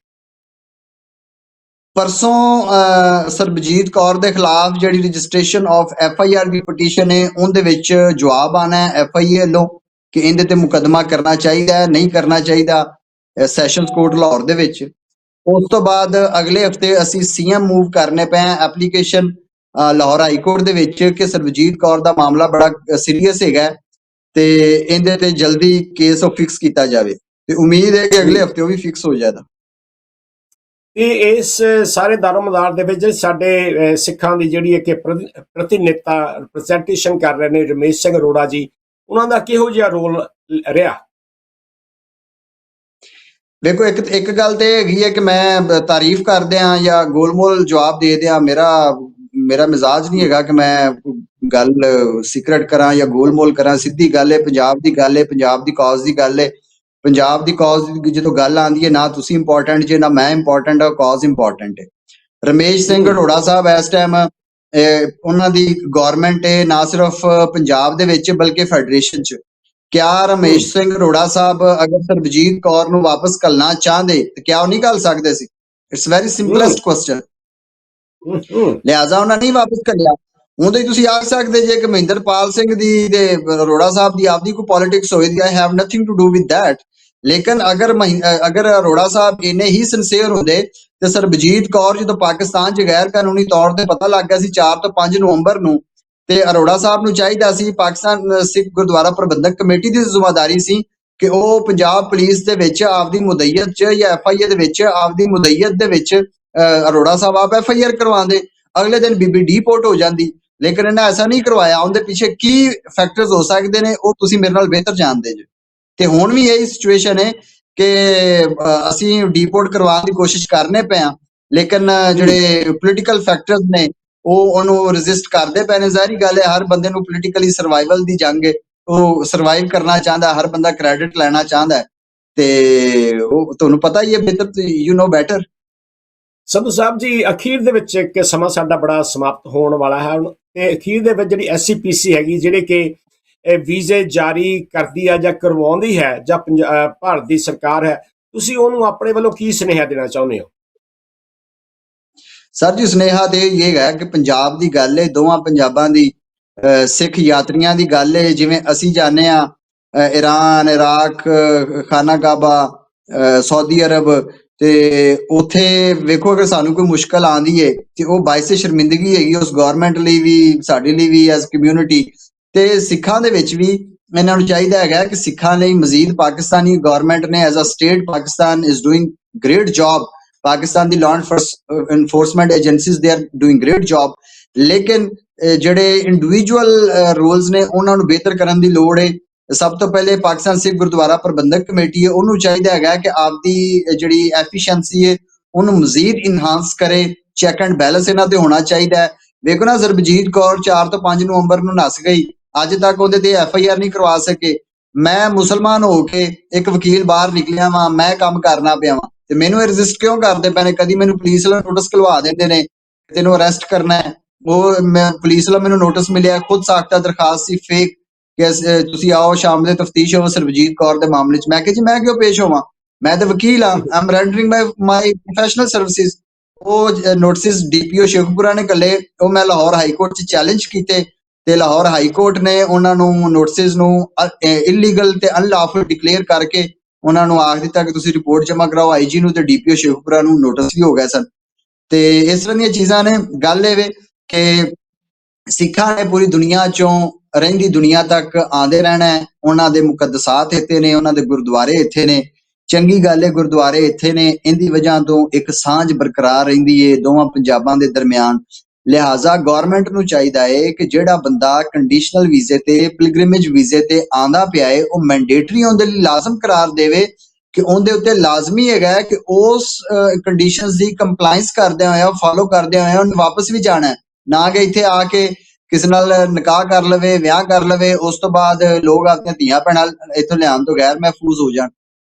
ਪਰਸੋਂ ਅਹ, ਸਰਬਜੀਤ ਕੌਰ ਦੇ ਖਿਲਾਫ ਜਿਹੜੀ registration of F I R the petition ਹੈ ਉਹਦੇ ਵਿੱਚ ਜਵਾਬ ਆਣਾ ਹੈ ਐਫ ਆਈ ਏ ਵੱਲੋਂ ਕਿ ਇਹਦੇ ਤੇ ਮੁਕੱਦਮਾ ਕਰਨਾ ਚਾਹੀਦਾ ਹੈ ਨਹੀਂ ਕਰਨਾ ਚਾਹੀਦਾ ਸੈਸ਼ਨਸ ਕੋਰਟ ਲਾਹੌਰ ਦੇ ਵਿੱਚ। ਉਸ ਤੋਂ ਬਾਅਦ ਅਗਲੇ ਹਫ਼ਤੇ ਅਸੀਂ ਸੀਐਮ ਮੂਵ ਕਰਨੇ ਪਏ ਹਾਂ ਐਪਲੀਕੇਸ਼ਨ ਲਾਹੌਰ ਹਾਈ ਕੋਰਟ ਦੇ ਵਿੱਚ ਕਿ ਸਰਬਜੀਤ ਕੌਰ ਦਾ ਮਾਮਲਾ ਬੜਾ ਸੀਰੀਅਸ ਹੈਗਾ ਤੇ ਇਹਦੇ ਤੇ ਜਲਦੀ ਕੇਸ ਉਹ ਫਿਕਸ ਕੀਤਾ ਜਾਵੇ ਤੇ ਉਮੀਦ ਹੈ ਕਿ ਅਗਲੇ ਹਫ਼ਤੇ ਉਹ ਵੀ ਫਿਕਸ ਹੋ ਜਾਏਗਾ। ਇਹ ਇਸ ਸਾਰੇ ਦਾਰੋਮਦਾਰ ਦੇ ਵਿੱਚ ਸਾਡੇ ਸਿੱਖਾਂ ਦੀ ਜਿਹੜੀ ਇੱਕ ਪ੍ਰਤੀਨਿਧਤਾ ਰਿਪਰੈਜ਼ੈਂਟੇਸ਼ਨ ਕਰ ਰਹੇ ਨੇ ਰਮੇਸ਼ ਸਿੰਘ ਅਰੋੜਾ ਜੀ, ਉਹਨਾਂ ਦਾ ਕਿਹੋ ਜਿਹਾ ਰੋਲ ਰਿਹਾ? ਦੇਖੋ, ਇੱਕ ਇੱਕ ਗੱਲ ਤੇ ਹੈਗੀ ਹੈ ਕਿ ਮੈਂ ਤਾਰੀਫ ਕਰਦੇ ਆ ਜਾਂ ਗੋਲਮੋਲ ਜਵਾਬ ਦੇ ਦਿਆਂ ਮੇਰਾ ਮੇਰਾ ਮਿਜ਼ਾਜ ਨਹੀਂ ਹੈਗਾ ਕਿ ਮੈਂ ਗੱਲ ਸੀਕ੍ਰੇਟ ਕਰਾਂ ਜਾਂ ਗੋਲਮੋਲ ਕਰਾਂ। ਸਿੱਧੀ ਗੱਲ ਹੈ ਪੰਜਾਬ ਦੀ ਗੱਲ ਹੈ ਪੰਜਾਬ ਦੀ ਕਾਜ਼ ਦੀ ਗੱਲ ਹੈ ਪੰਜਾਬ ਦੀ ਕਾਜ਼ ਦੀ ਜਦੋਂ ਗੱਲ ਆਂਦੀ ਹੈ, ਨਾ ਤੁਸੀਂ ਇੰਪੋਰਟੈਂਟ ਜੇ, ਨਾ ਮੈਂ ਇੰਪੋਰਟੈਂਟ ਆ ਕਾਜ਼ ਇੰਪੋਰਟੈਂਟ ਹੈ। ਰਮੇਸ਼ ਸਿੰਘ ਹਮ। ਅਰੋੜਾ ਸਾਹਿਬ ਇਸ ਟਾਈਮ ਉਹਨਾਂ ਦੀ ਗਵਰਨਮੈਂਟ ਹੈ, ਨਾ ਸਿਰਫ ਪੰਜਾਬ ਦੇ ਵਿੱਚ, ਬਲਕਿ ਫੈਡਰੇਸ਼ਨ 'ਚ। ਕਿਆ ਰਮੇਸ਼ ਸਿੰਘ ਅਰੋੜਾ ਸਾਹਿਬ ਅਗਰ ਸਰਬਜੀਤ ਕੌਰ ਨੂੰ ਵਾਪਸ ਕਰਨਾ ਚਾਹੁੰਦੇ ਤੇ ਕਿਆ ਉਹ ਨਹੀਂ ਕਰ ਸਕਦੇ ਸੀ? ਇਟਸ ਵੈਰੀ ਸਿੰਪਲੈਸਟ ਕੁਐਸਚਨ ਲਿਆਜ਼ਾ ਉਹਨਾਂ ਨਹੀਂ ਵਾਪਸ ਕਰਿਆ ਉਹਦੇ ਤੁਸੀਂ ਆਖ ਸਕਦੇ ਜੇ ਕਿ ਮਹਿੰਦਰਪਾਲ ਸਿੰਘ ਦੀ ਤੇ ਅਰੋੜਾ ਸਾਹਿਬ ਦੀ ਆਪਦੀ ਕੋਈ ਪੋਲਿਟਿਕਸ ਹੋਈ ਦੀ I have nothing to do with that ਲੇਕਿਨ ਅਗਰ ਅਗਰ ਅਰੋੜਾ ਸਾਹਿਬ ਇੰਨੇ ਹੀ ਸਿੰਸੀਅਰ ਹੁੰਦੇ ਤੇ ਸਰਬਜੀਤ ਕੌਰ ਜਦੋਂ ਪਾਕਿਸਤਾਨ 'ਚ ਗੈਰ ਕਾਨੂੰਨੀ ਤੌਰ ਤੇ ਪਤਾ ਲੱਗ ਗਿਆ ਸੀ 4 ਤੋਂ 5 ਨਵੰਬਰ ਨੂੰ ਤੇ ਅਰੋੜਾ ਸਾਹਿਬ ਨੂੰ ਚਾਹੀਦਾ ਸੀ, ਪਾਕਿਸਤਾਨ ਸਿੱਖ ਗੁਰਦੁਆਰਾ ਪ੍ਰਬੰਧਕ ਕਮੇਟੀ ਦੀ ਜ਼ਿੰਮੇਵਾਰੀ ਸੀ ਕਿ ਉਹ ਪੰਜਾਬ ਪੁਲਿਸ ਦੇ ਵਿੱਚ ਆਪਦੀ ਮੁਦਈਅਤ 'ਚ ਜਾਂ ਐਫ ਆਈ ਏ ਦੇ ਵਿੱਚ ਆਪਦੀ ਮੁਦਈਅਤ ਦੇ ਵਿੱਚ ਅਰੋੜਾ ਸਾਹਿਬ ਆਪ ਐਫ ਆਈ ਆਰ ਕਰਵਾਉਂਦੇ। ਅਗਲੇ ਦਿਨ ਬੀਬੀ ਡੀਪੋਰਟ ਹੋ ਜਾਂਦੀ। ਲੇਕਿਨ ਇਹਨਾਂ ਐਸਾ ਨਹੀਂ ਕਰਵਾਇਆ, ਉਹਦੇ ਪਿੱਛੇ ਕੀ ਫੈਕਟਰਸ ਹੋ ਸਕਦੇ ਨੇ, ਉਹ ਤੁਸੀਂ ਮੇਰੇ ਨਾਲ ਬਿਹਤਰ ਜਾਣਦੇ ਜੀ। ਤੇ ਹੁਣ ਵੀ ਇਹੀ ਸਿਚੁਏਸ਼ਨ ਹੈ ਕਿ ਅਸੀਂ ਡੀਪੋਰਟ ਕਰਵਾਉਣ ਦੀ ਕੋਸ਼ਿਸ਼ ਕਰਨੇ ਪਏ ਆ ਲੇਕਿਨ ਜਿਹੜੇ ਪੋਲੀਟੀਕਲ ਫੈਕਟਰਸ ਨੇ ਉਹ ਉਹਨੂੰ ਰੈਜ਼ਿਸਟ ਕਰਦੇ ਪਏ ਨੇ। ਜ਼ਾਹਰੀ ਗੱਲ ਹੈ, ਹਰ ਬੰਦੇ ਨੂੰ ਪੋਲੀਟੀਕਲੀ ਸਰਵਾਈਵਲ ਦੀ ਜੰਗ ਹੈ। ਉਹ ਸਰਵਾਈਵ ਕਰਨਾ ਚਾਹੁੰਦਾ, ਹਰ ਬੰਦਾ ਕ੍ਰੈਡਿਟ ਲੈਣਾ ਚਾਹੁੰਦਾ ਤੇ ਉਹ ਤੁਹਾਨੂੰ ਪਤਾ ਹੀ ਹੈ ਬਿਹਤਰ you know better Sandhu Sahib ji, ਅਖੀਰ ਦੇ ਵਿੱਚ ਇੱਕ ਸਮਾਂ ਸਾਡਾ ਬੜਾ ਸਮਾਪਤ ਹੋਣ ਵਾਲਾ ਹੈ। ਤੇ ਅਖੀਰ ਦੇ ਵਿੱਚ ਜਿਹੜੀ ਐਸਸੀਪੀਸੀ ਹੈਗੀ, ਜਿਹੜੇ ਕਿ ਵੀਜ਼ੇ ਜਾਰੀ ਕਰਦੀ ਆ ਜਾਂ ਕਰਵਾਉਂਦੀ ਹੈ ਜਾਂ ਪੰਜ- ਭਾਰਤ ਦੀ ਸਰਕਾਰ ਹੈ, ਤੁਸੀਂ ਉਹਨੂੰ ਆਪਣੇ ਵੱਲੋਂ ਕੀ ਸੁਨੇਹਾ ਦੇਣਾ ਚਾਹੁੰਦੇ ਹੋ? ਸਰ ਜੀ, ਸੁਨੇਹਾ ਤੇ ਇਹ ਹੈ ਕਿ ਪੰਜਾਬ ਦੀ ਗੱਲ ਹੈ, ਦੋਵਾਂ ਪੰਜਾਬਾਂ ਦੀ ਸਿੱਖ ਯਾਤਰੀਆਂ ਦੀ ਗੱਲ ਹੈ। ਜਿਵੇਂ ਅਸੀਂ ਜਾਣਦੇ ਆ ਈਰਾਨ ਇਰਾਕ ਖਾਨਾ ਕਾਬਾ ਸਾਊਦੀ ਅਰਬ ਤੇ ਉਥੇ ਵੇਖੋ, ਅਗਰ ਸਾਨੂੰ ਕੋਈ ਮੁਸ਼ਕਲ ਆਂਦੀ ਏ ਤੇ ਉਹ ਬਾਇਸੇ ਸ਼ਰਮਿੰਦਗੀ ਹੈਗੀ, ਉਸ ਗਵਰਨਮੈਂਟ ਲਈ ਵੀ, ਸਾਡੇ ਲਈ ਵੀ ਐਸ ਕਮਿਊਨਿਟੀ ਤੇ ਸਿੱਖਾਂ ਦੇ ਵਿੱਚ ਵੀ ਇਹਨਾਂ ਨੂੰ ਚਾਹੀਦਾ ਹੈਗਾ ਕਿ ਸਿੱਖਾਂ ਲਈ ਮਜ਼ੀਦ ਪਾਕਿਸਤਾਨੀ ਗਵਰਨਮੈਂਟ ਨੇ as a state Pakistan is doing great job Pakistan the law enforcement agencies they are doing great job ਲੇਕਿਨ ਜਿਹੜੇ ਇੰਡੀਵਿਜੂਅਲ ਰੋਲਸ ਨੇ ਉਹਨਾਂ ਨੂੰ ਬਿਹਤਰ ਕਰਨ ਦੀ ਲੋੜ ਹੈ ਸਭ ਤੋਂ ਪਹਿਲੇ ਪਾਕਿਸਤਾਨ ਸਿੱਖ ਗੁਰਦੁਆਰਾ ਪ੍ਰਬੰਧਕ ਕਮੇਟੀ ਹੈ ਉਹਨੂੰ ਚਾਹੀਦਾ ਹੈਗਾ ਕਿ ਆਪਦੀ ਜਿਹੜੀ ਐਫੀਸ਼ੀਐਂਸੀ ਹੈ ਉਹਨੂੰ ਮਜ਼ੀਦ ਇਨਹਾਂਸ ਕਰੇ ਚੈੱਕ ਐਂਡ ਬੈਲੈਂਸ ਇਹਨਾਂ ਤੇ ਹੋਣਾ ਚਾਹੀਦਾ ਹੈ। ਵੇਖੋ ਨਾ, ਸਰਬਜੀਤ ਕੌਰ 4 ਤੋਂ 5 ਨਵੰਬਰ ਨੂੰ ਨਸ ਗਈ। ਅੱਜ ਤੱਕ ਉਹਦੇ ਤੇ ਐਫ ਆਈ ਆਰ ਨਹੀਂ ਕਰਵਾ ਸਕੇ। ਮੈਂ ਮੁਸਲਮਾਨ ਹੋ ਕੇ ਇੱਕ ਵਕੀਲ ਬਾਹਰ ਨਿਕਲਿਆ ਵਾਂ, ਮੈਂ ਕੰਮ ਕਰਨਾ ਪਿਆ ਵਾਂ। ਤੇ ਮੈਨੂੰ ਇਹ ਰਜਿਸਟ ਕਿਉਂ ਕਰਦੇ ਪਏ ਨੇ ਕਦੀ ਮੈਨੂੰ ਪੁਲਿਸ ਵਾਲਾ ਨੋਟਿਸ ਕਲਵਾ ਦਿੰਦੇ ਨੇ ਤੈਨੂੰ ਅਰੈਸਟ ਕਰਨਾ ਹੈ। ਉਹ ਮੈਂ ਪੁਲਿਸ ਵਾਲਾ ਮੈਨੂੰ ਨੋਟਿਸ ਮਿਲਿਆ, ਖੁਦ ਸਾਖਤਾ ਦਰਖਾਸਤ ਸੀ ਫੇਕ ਕਿ ਤੁਸੀਂ ਆਓ ਸ਼ਾਮ ਦੇ ਤਫਤੀਸ਼ ਹੋਵੋ, ਸਰਬਜੀਤ ਕੌਰ ਦੇ ਮਾਮਲੇ 'ਚ। ਮੈਂ ਕਿਹਾ ਜੀ, ਮੈਂ ਕਿਉਂ ਪੇਸ਼ ਹੋਵਾਂ? ਮੈਂ ਤਾਂ ਵਕੀਲ ਆ am rendering my my professional services ਉਹ ਨੋਟਿਸ ਡੀਪੀਓ ਸ਼ੇਖਪੁਰਾ ਨੇ ਕੱਲੇ, ਉਹ ਮੈਂ ਲਾਹੌਰ ਹਾਈ ਕੋਰਟ 'ਚ ਚੈਲੰਜ ਕੀਤੇ ਤੇ ਲਾਹੌਰ ਹਾਈ ਕੋਰਟ ਨੇ ਉਹਨਾਂ ਨੂੰ ਨੋਟਿਸ ਨੂੰ ਇਲੀਗਲ ਤੇ ਅਨਲਾਫੁਲ ਡਿਕਲੇਅਰ ਕਰਕੇ ਉਹਨਾਂ ਨੂੰ ਆਖ ਦਿੱਤਾ ਕਿ ਤੁਸੀਂ ਰਿਪੋਰਟ ਜਮ੍ਹਾਂ ਕਰਾਓ ਆਈਜੀ ਨੂੰ ਤੇ ਡੀਪੀਓ ਸ਼ੇਖਪੁਰਾ ਨੂੰ ਨੋਟਿਸ ਵੀ ਹੋ ਗਿਆ ਸਨ ਤੇ ਇਸ ਤਰ੍ਹਾਂ ਦੀਆਂ ਚੀਜ਼ਾਂ ਨੇ। ਗੱਲ ਇਹ ਵੇ ਕਿ ਸਿੱਖਾਂ ਨੇ ਪੂਰੀ ਦੁਨੀਆ ਚੋਂ ਰਹਿੰਦੀ ਦੁਨੀਆ ਤੱਕ ਆਂਦੇ ਰਹਿਣਾ ਹੈ। ਉਹਨਾਂ ਦੇ ਮੁਕੱਦਸਾਤ ਇੱਥੇ ਨੇ, ਉਹਨਾਂ ਦੇ ਗੁਰਦੁਆਰੇ ਇੱਥੇ ਨੇ। ਚੰਗੀ ਗੱਲ ਹੈ ਗੁਰਦੁਆਰੇ ਇੱਥੇ ਨੇ। ਇਹਦੀ ਵਜ੍ਹਾ ਤੋਂ ਇੱਕ ਸਾਂਝ ਬਰਕਰਾਰ ਰਹਿੰਦੀ ਏ ਦੋਵਾਂ ਪੰਜਾਬਾਂ ਦੇ ਦਰਮਿਆਨ। ਲਿਹਾਜ਼ਾ ਗਵਰਨਮੈਂਟ ਨੂੰ ਚਾਹੀਦਾ ਹੈ ਕਿ ਜਿਹੜਾ ਬੰਦਾ ਕੰਡੀਸ਼ਨਲ ਵੀਜ਼ੇ ਤੇ ਪਿਲਗ੍ਰਿਮੇਜ ਵੀਜ਼ੇ ਤੇ ਆਂਦਾ ਪਿਆ ਏ, ਉਹ ਮੈਂਡੇਟਰੀ ਉਹਦੇ ਲਈ ਲਾਜ਼ਮ ਕਰਾਰ ਦੇਵੇ ਕਿ ਉਹਦੇ ਉੱਤੇ ਲਾਜ਼ਮੀ ਹੈਗਾ ਕਿ ਉਸ ਕੰਡੀਸ਼ਨਸ ਦੀ ਕੰਪਲਾਈਂਸ ਕਰਦਿਆਂ ਹੋਇਆ ਫਾਲੋ ਕਰਦਿਆਂ ਹੋਇਆ ਉਹਨੂੰ ਵਾਪਸ ਵੀ ਜਾਣਾ ਨਾ ਕਿ ਇੱਥੇ ਆ ਕੇ ਕਿਸੇ ਨਾਲ ਨਿਕਾਹ ਕਰ ਲਵੇ, ਵਿਆਹ ਕਰ ਲਵੇ, ਉਸ ਤੋਂ ਬਾਅਦ ਲੋਕ ਆਪਣੀਆਂ ਧੀਆਂ ਭੈਣਾਂ ਇੱਥੋਂ ਲਿਆਉਣ ਤੋਂ ਗੈਰ ਮਹਿਫੂਜ਼ ਹੋ ਜਾਣ।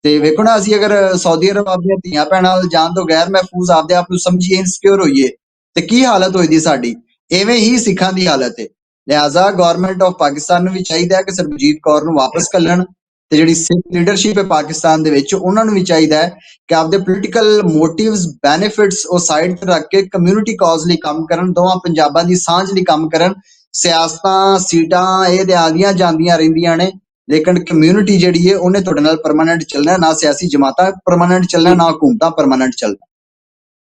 ਤੇ ਵੇਖੋ ਨਾ, ਅਸੀਂ ਅਗਰ ਸਾਊਦੀ ਅਰਬ ਆਪਣੀਆਂ ਧੀਆਂ ਭੈਣਾਂ ਨਾਲ ਜਾਣ ਤੋਂ ਗੈਰ ਮਹਿਫੂਜ਼ ਆਪਦੇ ਆਪ ਨੂੰ ਸਮਝੀਏ ਇਨਸਿਕਿਉਰ ਹੋਈਏ ਤੇ ਕੀ ਹਾਲਤ ਹੋਈ ਦੀ ਸਾਡੀ? ਐਵੇਂ ਹੀ ਸਿੱਖਾਂ ਦੀ ਹਾਲਤ ਹੈ ਲਿਹਾਜ਼ਾ ਗਵਰਨਮੈਂਟ ਆਫ ਪਾਕਿਸਤਾਨ ਨੂੰ ਵੀ ਚਾਹੀਦਾ ਹੈ ਕਿ ਸਰਬਜੀਤ ਕੌਰ ਨੂੰ ਵਾਪਸ ਕੱਲਣ ਤੇ ਜਿਹੜੀ ਸਿੱਖ ਲੀਡਰਸ਼ਿਪ ਹੈ ਪਾਕਿਸਤਾਨ ਦੇ ਵਿੱਚ, ਉਹਨਾਂ ਨੂੰ ਵੀ ਚਾਹੀਦਾ ਹੈ ਕਿ ਆਪਦੇ ਪੋਲੀਟੀਕਲ ਮੋਟਿਵਸ ਬੈਨੀਫਿਟਸ ਉਹ ਸਾਈਡ ਤੇ ਰੱਖ ਕੇ ਕਮਿਊਨਿਟੀ ਕਾਜ਼ ਲਈ ਕੰਮ ਕਰਨ, ਦੋਵਾਂ ਪੰਜਾਬਾਂ ਦੀ ਸਾਂਝ ਲਈ ਕੰਮ ਕਰਨ। ਸਿਆਸਤਾਂ, ਸੀਟਾਂ ਇਹ ਤੇ ਆਦੀਆਂ ਜਾਂਦੀਆਂ ਰਹਿੰਦੀਆਂ ਨੇ, ਲੇਕਿਨ ਕਮਿਊਨਿਟੀ ਜਿਹੜੀ ਹੈ ਉਹਨੇ ਤੁਹਾਡੇ ਨਾਲ ਪਰਮਾਨੈਂਟ ਚੱਲਣਾ ਨਾ ਸਿਆਸੀ ਜਮਾਤਾਂ ਪਰਮਾਨੈਂਟ ਚੱਲਣਾ, ਨਾ ਹਕੂਮਤਾਂ ਪਰਮਾਨੈਂਟ ਚੱਲਣਾ।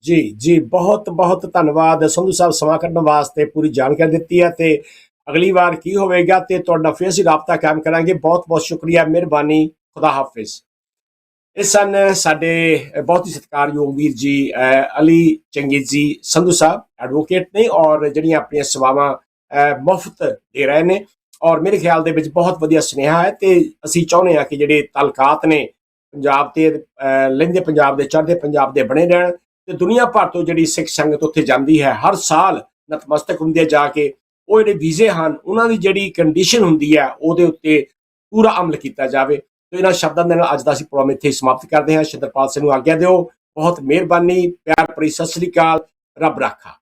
ਜੀ ਜੀ, ਬਹੁਤ ਬਹੁਤ ਧੰਨਵਾਦ। ਸੰਧੂ ਸਾਹਿਬ ਸਮਾਂ ਕੱਢਣ ਵਾਸਤੇ ਪੂਰੀ ਜਾਣਕਾਰੀ ਦਿੱਤੀ ਹੈ ਤੇ ਅਗਲੀ ਵਾਰ ਕੀ ਹੋਵੇਗਾ ਤੇ ਤੁਹਾਡਾ ਫਿਰ ਅਸੀਂ ਰਾਬਤਾ ਕਾਇਮ ਕਰਾਂਗੇ। ਬਹੁਤ ਬਹੁਤ ਸ਼ੁਕਰੀਆ, ਮਿਹਰਬਾਨੀ। ਖੁਦਾ ਹਾਫਿਜ਼। ਇਸ ਸਨ ਸਾਡੇ ਬਹੁਤ ਹੀ ਸਤਿਕਾਰਯੋਗ ਵੀਰ ਜੀ ਅਹ ਅਲੀ ਚੰਗੇਜ਼ੀ ਸੰਧੂ ਸਾਹਿਬ ਐਡਵੋਕੇਟ ਨੇ ਔਰ ਜਿਹੜੀਆਂ ਆਪਣੀਆਂ ਸੇਵਾਵਾਂ ਮੁਫਤ ਦੇ ਰਹੇ ਨੇ। ਔਰ ਮੇਰੇ ਖਿਆਲ ਦੇ ਵਿੱਚ ਬਹੁਤ ਵਧੀਆ ਸੁਨੇਹਾ ਹੈ ਤੇ ਅਸੀਂ ਚਾਹੁੰਦੇ ਹਾਂ ਕਿ ਜਿਹੜੇ ਤਾਲਕਾਤ ਨੇ ਪੰਜਾਬ ਤੇ ਅਹ ਲਹਿੰਦੇ ਪੰਜਾਬ ਦੇ, ਚੜ੍ਹਦੇ ਪੰਜਾਬ ਦੇ ਬਣੇ ਰਹਿਣ। ਤੇ ਦੁਨੀਆ ਭਰ ਤੋਂ ਜਿਹੜੀ ਸਿੱਖ ਸੰਗਤ ਉੱਥੇ ਜਾਂਦੀ ਹੈ, ਹਰ ਸਾਲ ਨਤਮਸਤਕ ਹੁੰਦੇ ਹੈ ਜਾ ਕੇ। ਉਹ ਜਿਹੜੇ ਵੀਜ਼ੇ ਹਨ, ਉਹਨਾਂ ਦੀ ਜਿਹੜੀ ਕੰਡੀਸ਼ਨ ਹੁੰਦੀ ਹੈ, ਉਹਦੇ ਉੱਤੇ ਪੂਰਾ ਅਮਲ ਕੀਤਾ ਜਾਵੇ। ਤੇ ਇਹਨਾਂ ਸ਼ਬਦਾਂ ਦੇ ਨਾਲ ਅੱਜ ਦਾ ਅਸੀਂ ਪ੍ਰੋਗਰਾਮ ਇੱਥੇ ਸਮਾਪਤ ਕਰਦੇ ਹਾਂ। ਸ਼ਿੰਦਰਪਾਲ ਸਿੰਘ ਨੂੰ ਆਗਿਆ ਦਿਓ। ਬਹੁਤ ਮਿਹਰਬਾਨੀ, ਪਿਆਰ ਭਰੀ ਸਤਿ ਸ੍ਰੀ ਅਕਾਲ। ਰੱਬ ਰਾਖਾ।